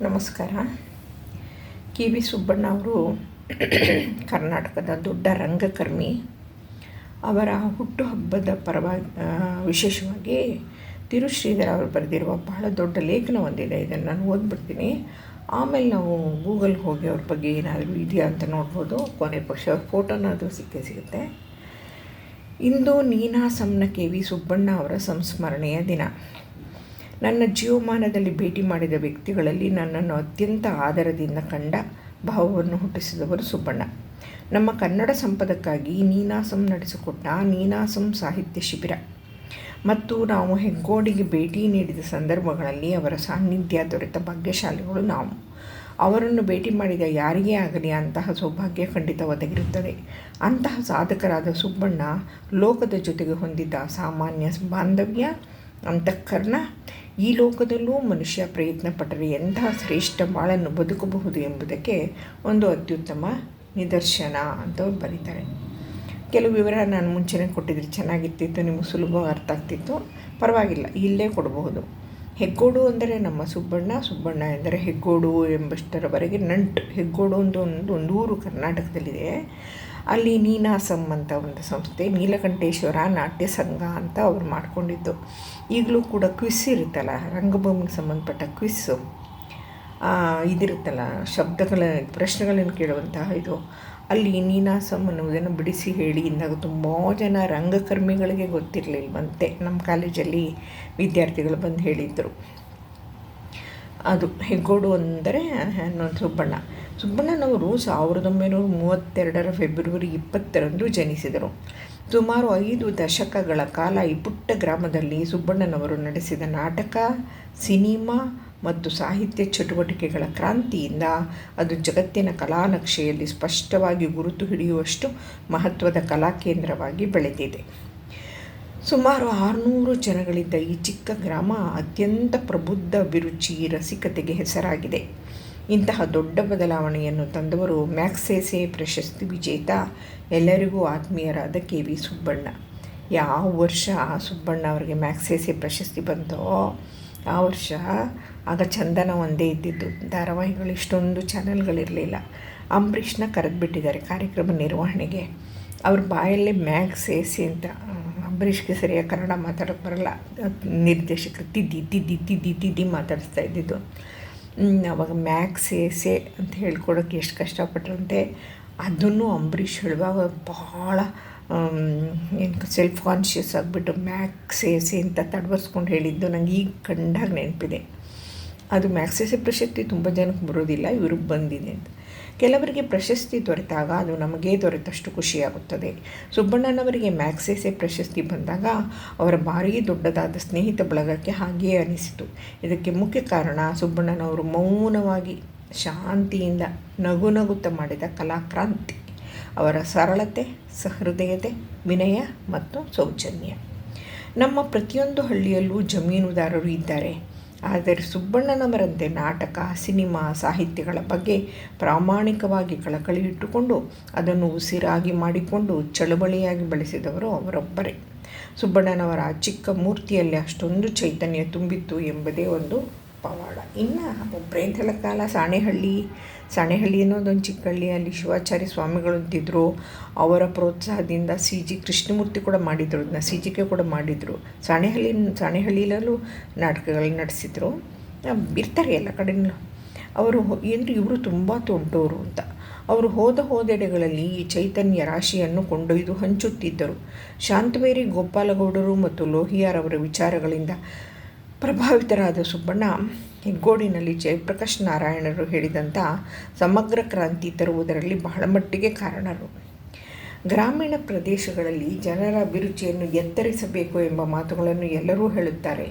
ನಮಸ್ಕಾರ. K V Subbanna ಅವರು ಕರ್ನಾಟಕದ ದೊಡ್ಡ ರಂಗಕರ್ಮಿ. ಅವರ ಹುಟ್ಟುಹಬ್ಬದ ಪರವಾಗಿ ವಿಶೇಷವಾಗಿ ತಿರುಶ್ರೀಧರ ಅವರು ಬರೆದಿರುವ ಬಹಳ ದೊಡ್ಡ ಲೇಖನ ಒಂದಿದೆ. ಇದನ್ನು ನಾನು ಓದ್ಬಿಡ್ತೀನಿ. ಆಮೇಲೆ ನಾವು ಗೂಗಲ್ಗೆ ಹೋಗಿ ಅವ್ರ ಬಗ್ಗೆ ಏನಾದರೂ ಇದೆಯಾ ಅಂತ ನೋಡ್ಬೋದು. ಕೊನೆ ಪಕ್ಷ ಅವ್ರ ಫೋಟೋನಾದರೂ ಸಿಕ್ಕೇ ಸಿಗುತ್ತೆ. ಇಂದು ನೀನಾಸಂನ ಕೆ ವಿ ಸುಬ್ಬಣ್ಣ ಅವರ ಸಂಸ್ಮರಣೆಯ ದಿನ. ನನ್ನ ಜೀವಮಾನದಲ್ಲಿ ಭೇಟಿ ಮಾಡಿದ ವ್ಯಕ್ತಿಗಳಲ್ಲಿ ನನ್ನನ್ನು ಅತ್ಯಂತ ಆದರದಿಂದ ಕಂಡ ಭಾವವನ್ನು ಹುಟ್ಟಿಸಿದವರು ಸುಬ್ಬಣ್ಣ. ನಮ್ಮ ಕನ್ನಡ ಸಂಪದಕ್ಕಾಗಿ ನೀನಾಸಂ ನಡೆಸಿಕೊಟ್ಟ ನೀನಾಸಂ ಸಾಹಿತ್ಯ ಶಿಬಿರ. ಮತ್ತು ನಾವು ಹೆಗ್ಗೋಡಿಗೆ ಭೇಟಿ ನೀಡಿದ ಸಂದರ್ಭಗಳಲ್ಲಿ ಅವರ ಸಾನ್ನಿಧ್ಯ ದೊರೆತ ಭಾಗ್ಯಶಾಲಿಗಳು ನಾವು. ಅವರನ್ನು ಭೇಟಿ ಮಾಡಿದ ಯಾರಿಗೇ ಆಗಲಿ ಅಂತಹ ಸೌಭಾಗ್ಯ ಖಂಡಿತ ಒದಗಿರುತ್ತದೆ. ಅಂತಹ ಸಾಧಕರಾದ ಸುಬ್ಬಣ್ಣ ಲೋಕದ ಜೊತೆಗೆ ಹೊಂದಿದ್ದ ಸಾಮಾನ್ಯ ಬಾಂಧವ್ಯ, ಅಂತಃಕರಣ ಈ ಲೋಕದಲ್ಲೂ ಮನುಷ್ಯ ಪ್ರಯತ್ನ ಪಟ್ಟರೆ ಎಂಥ ಶ್ರೇಷ್ಠ ಬಾಳನ್ನು ಬದುಕಬಹುದು ಎಂಬುದಕ್ಕೆ ಒಂದು ಅತ್ಯುತ್ತಮ ನಿದರ್ಶನ ಅಂತ ಅವ್ರು ಬರೀತಾರೆ. ಕೆಲವು ವಿವರ ನಾನು ಮುಂಚೆನೇ ಕೊಟ್ಟಿದ್ರೆ ಚೆನ್ನಾಗಿರ್ತಿತ್ತು, ನಿಮಗೆ ಸುಲಭವಾಗಿ ಅರ್ಥ ಆಗ್ತಿತ್ತು. ಪರವಾಗಿಲ್ಲ, ಇಲ್ಲೇ ಕೊಡಬಹುದು. ಹೆಗ್ಗೋಡು ಅಂದರೆ ನಮ್ಮ ಸುಬ್ಬಣ್ಣ ಸುಬ್ಬಣ್ಣ ಎಂದರೆ ಹೆಗ್ಗೋಡು ಎಂಬಷ್ಟರವರೆಗೆ ನಂಟು. ಹೆಗ್ಗೋಡು ಅಂತ ಒಂದು ಒಂದು ಊರು ಕರ್ನಾಟಕದಲ್ಲಿದೆ. ಅಲ್ಲಿ ನೀನಾಸಂ ಅಂತ ಒಂದು ಸಂಸ್ಥೆ, ನೀಲಕಂಠೇಶ್ವರ ನಾಟ್ಯ ಸಂಘ ಅಂತ ಅವ್ರು ಮಾಡ್ಕೊಂಡಿದ್ದು. ಈಗಲೂ ಕೂಡ ಕ್ವಿಸ್ ಇರುತ್ತಲ್ಲ, ರಂಗಭೂಮಿಗೆ ಸಂಬಂಧಪಟ್ಟ ಕ್ವಿಸ್ಸು ಇದಿರುತ್ತಲ್ಲ, ಶಬ್ದಗಳ, ಪ್ರಶ್ನೆಗಳನ್ನು ಕೇಳುವಂತಹ ಇದು. ಅಲ್ಲಿ ನೀನಾಸಂ ಅನ್ನುವುದನ್ನು ಬಿಡಿಸಿ ಹೇಳಿ ಇಂದಾಗ ತುಂಬ ಜನ ರಂಗಕರ್ಮಿಗಳಿಗೆ ಗೊತ್ತಿರಲಿಲ್ವಂತೆ. ನಮ್ಮ ಕಾಲೇಜಲ್ಲಿ ವಿದ್ಯಾರ್ಥಿಗಳು ಬಂದು ಹೇಳಿದ್ದರು ಅದು ಹೆಗ್ಗೋಡು ಅಂದರೆ ಅನ್ನೋದು ಸುಬ್ಬಣ್ಣ. ಸುಬ್ಬಣ್ಣನವರು ಸಾವಿರದ ಒಂಬೈನೂರ ಮೂವತ್ತೆರಡರ ಫೆಬ್ರವರಿ ಇಪ್ಪತ್ತರಂದು ಜನಿಸಿದರು. ಸುಮಾರು ಐದು ದಶಕಗಳ ಕಾಲ ಈ ಪುಟ್ಟ ಗ್ರಾಮದಲ್ಲಿ ಸುಬ್ಬಣ್ಣನವರು ನಡೆಸಿದ ನಾಟಕ, ಸಿನಿಮಾ ಮತ್ತು ಸಾಹಿತ್ಯ ಚಟುವಟಿಕೆಗಳ ಕ್ರಾಂತಿಯಿಂದ ಅದು ಜಗತ್ತಿನ ಕಲಾನಕ್ಷೆಯಲ್ಲಿ ಸ್ಪಷ್ಟವಾಗಿ ಗುರುತು ಹಿಡಿಯುವಷ್ಟು ಮಹತ್ವದ ಕಲಾ ಕೇಂದ್ರವಾಗಿ ಬೆಳೆದಿದೆ. ಸುಮಾರು ಆರುನೂರು ಜನಗಳಿದ್ದ ಈ ಚಿಕ್ಕ ಗ್ರಾಮ ಅತ್ಯಂತ ಪ್ರಬುದ್ಧ ಅಭಿರುಚಿ ರಸಿಕತೆಗೆ ಹೆಸರಾಗಿದೆ. ಇಂತಹ ದೊಡ್ಡ ಬದಲಾವಣೆಯನ್ನು ತಂದವರು ಮ್ಯಾಕ್ಸೇಸೆ ಪ್ರಶಸ್ತಿ ವಿಜೇತ, ಎಲ್ಲರಿಗೂ ಆತ್ಮೀಯರಾದ ಕೆ ವಿ ಸುಬ್ಬಣ್ಣ. ಯಾವ ವರ್ಷ ಸುಬ್ಬಣ್ಣ ಅವರಿಗೆ ಮ್ಯಾಕ್ಸೇಸೆ ಪ್ರಶಸ್ತಿ ಬಂತೋ, ಆ ವರ್ಷ ಆಗ ಚಂದನ ಒಂದೇ ಇದ್ದಿದ್ದು. ಧಾರಾವಾಹಿಗಳು ಇಷ್ಟೊಂದು ಚಾನೆಲ್ಗಳಿರಲಿಲ್ಲ. ಅಂಬರೀಷ್ನ ಕರೆದುಬಿಟ್ಟಿದ್ದಾರೆ ಕಾರ್ಯಕ್ರಮ ನಿರ್ವಹಣೆಗೆ. ಅವ್ರ ಬಾಯಲ್ಲೇ ಮ್ಯಾಕ್ಸ್ ಎಸಿ ಅಂತ ಅಂಬರೀಷ್ಗೆ ಸರಿಯಾಗಿ ಕನ್ನಡ ಮಾತಾಡೋಕ್ಕೆ ಬರಲ್ಲ. ನಿರ್ದೇಶಕರು ತಿದ್ದಿ ತಿದ್ದಿ ತಿದ್ದಿ ತಿದ್ದಿ ಮಾತಾಡಿಸ್ತಾ ಇದ್ದಿದ್ದು. ಅವಾಗ ಮ್ಯಾಕ್ಸ್ ಎಸೆ ಅಂತ ಹೇಳ್ಕೊಡೋಕ್ಕೆ ಎಷ್ಟು ಕಷ್ಟಪಟ್ರಂತೆ, ಅದನ್ನು ಅಂಬರೀಷ್ ಹೇಳುವಾಗ ಭಾಳ ಏನು ಸೆಲ್ಫ್ ಕಾನ್ಷಿಯಸ್ ಆಗಿಬಿಟ್ಟು ಮ್ಯಾಕ್ಸ್ ಎಸೆ ಅಂತ ತಡವರ್ಸ್ಕೊಂಡು ಹೇಳಿದ್ದು ನಂಗೆ ಈಗ ಕಂಡಾಗ ನೆನಪಿದೆ. ಅದು ಮ್ಯಾಕ್ಸೆಸೆ ಪ್ರಶಸ್ತಿ ತುಂಬ ಜನಕ್ಕೆ ಬರೋದಿಲ್ಲ, ಇವ್ರಿಗೆ ಬಂದಿದೆ ಅಂತ. ಕೆಲವರಿಗೆ ಪ್ರಶಸ್ತಿ ದೊರೆತಾಗ ಅದು ನಮಗೇ ದೊರೆತಷ್ಟು ಖುಷಿಯಾಗುತ್ತದೆ. ಸುಬ್ಬಣ್ಣನವರಿಗೆ ಮ್ಯಾಕ್ಸೆಸೆ ಪ್ರಶಸ್ತಿ ಬಂದಾಗ ಅವರ ಭಾರೀ ದೊಡ್ಡದಾದ ಸ್ನೇಹಿತ ಬಳಗಕ್ಕೆ ಹಾಗೆಯೇ ಅನಿಸಿತು. ಇದಕ್ಕೆ ಮುಖ್ಯ ಕಾರಣ ಸುಬ್ಬಣ್ಣನವರು ಮೌನವಾಗಿ ಶಾಂತಿಯಿಂದ ನಗು ನಗುತ್ತ ಮಾಡಿದ ಕಲಾಕ್ರಾಂತಿ. ಅವರ ಸರಳತೆ, ಸಹೃದಯತೆ, ವಿನಯ ಮತ್ತು ಸೌಜನ್ಯ. ನಮ್ಮ ಪ್ರತಿಯೊಂದು ಹಳ್ಳಿಯಲ್ಲೂ ಜಮೀನುದಾರರು ಇದ್ದಾರೆ. ಆದರೆ ಸುಬ್ಬಣ್ಣನವರಂತೆ ನಾಟಕ, ಸಿನಿಮಾ, ಸಾಹಿತ್ಯಗಳ ಬಗ್ಗೆ ಪ್ರಾಮಾಣಿಕವಾಗಿ ಕಳಕಳಿ ಇಟ್ಟುಕೊಂಡು ಅದನ್ನು ಉಸಿರಾಗಿ ಮಾಡಿಕೊಂಡು ಚಳುವಳಿಯಾಗಿ ಬೆಳೆಸಿದವರು ಅವರೊಬ್ಬರೇ. ಸುಬ್ಬಣ್ಣನವರ ಚಿಕ್ಕ ಮೂರ್ತಿಯಲ್ಲಿ ಅಷ್ಟೊಂದು ಚೈತನ್ಯ ತುಂಬಿತ್ತು ಎಂಬುದೇ ಒಂದು ಪವಾಡ ಇನ್ನು ಒಬ್ಬರೇಂಥಳ ಕಾಲ ಸಾಣೆಹಳ್ಳಿ ಸಾಣೆಹಳ್ಳಿ ಅನ್ನೋದೊಂದು ಚಿಕ್ಕ ಹಳ್ಳಿ ಅಲ್ಲಿ ಶಿವಾಚಾರ್ಯ ಸ್ವಾಮಿಗಳು ಅಂತಿದ್ದರು ಅವರ ಪ್ರೋತ್ಸಾಹದಿಂದ ಸಿ ಜಿ ಕೃಷ್ಣಮೂರ್ತಿ ಕೂಡ ಮಾಡಿದರು ಅದನ್ನ ಸಿ ಜಿಗೆ ಕೂಡ ಮಾಡಿದರು. ಸಾಣೆಹಳ್ಳಿ ಸಾಣೆಹಳ್ಳಿಲಲ್ಲೂ ನಾಟಕಗಳನ್ನ ನಡೆಸಿದರು. ಇರ್ತಾರೆ ಎಲ್ಲ ಕಡೆಯೂ ಅವರು ಏನು ಇವರು ತುಂಬ ತೊಂಟೋರು ಅಂತ. ಅವರು ಹೋದ ಹೋದೆಡೆಗಳಲ್ಲಿ ಈ ಚೈತನ್ಯ ರಾಶಿಯನ್ನು ಕೊಂಡೊಯ್ದು ಹಂಚುತ್ತಿದ್ದರು. ಶಾಂತವೇರಿ, ಗೋಪಾಲಗೌಡರು ಮತ್ತು ಲೋಹಿಯಾರ್ ಅವರ ವಿಚಾರಗಳಿಂದ ಪ್ರಭಾವಿತರಾದ ಸುಬ್ಬಣ್ಣ ಹೆಗ್ಗೋಡಿನಲ್ಲಿ ಜಯಪ್ರಕಾಶ್ ನಾರಾಯಣರು ಹೇಳಿದಂಥ ಸಮಗ್ರ ಕ್ರಾಂತಿ ತರುವುದರಲ್ಲಿ ಬಹಳ ಮಟ್ಟಿಗೆ ಕಾರಣರು. ಗ್ರಾಮೀಣ ಪ್ರದೇಶಗಳಲ್ಲಿ ಜನರ ಅಭಿರುಚಿಯನ್ನು ಎತ್ತರಿಸಬೇಕು ಎಂಬ ಮಾತುಗಳನ್ನು ಎಲ್ಲರೂ ಹೇಳುತ್ತಾರೆ.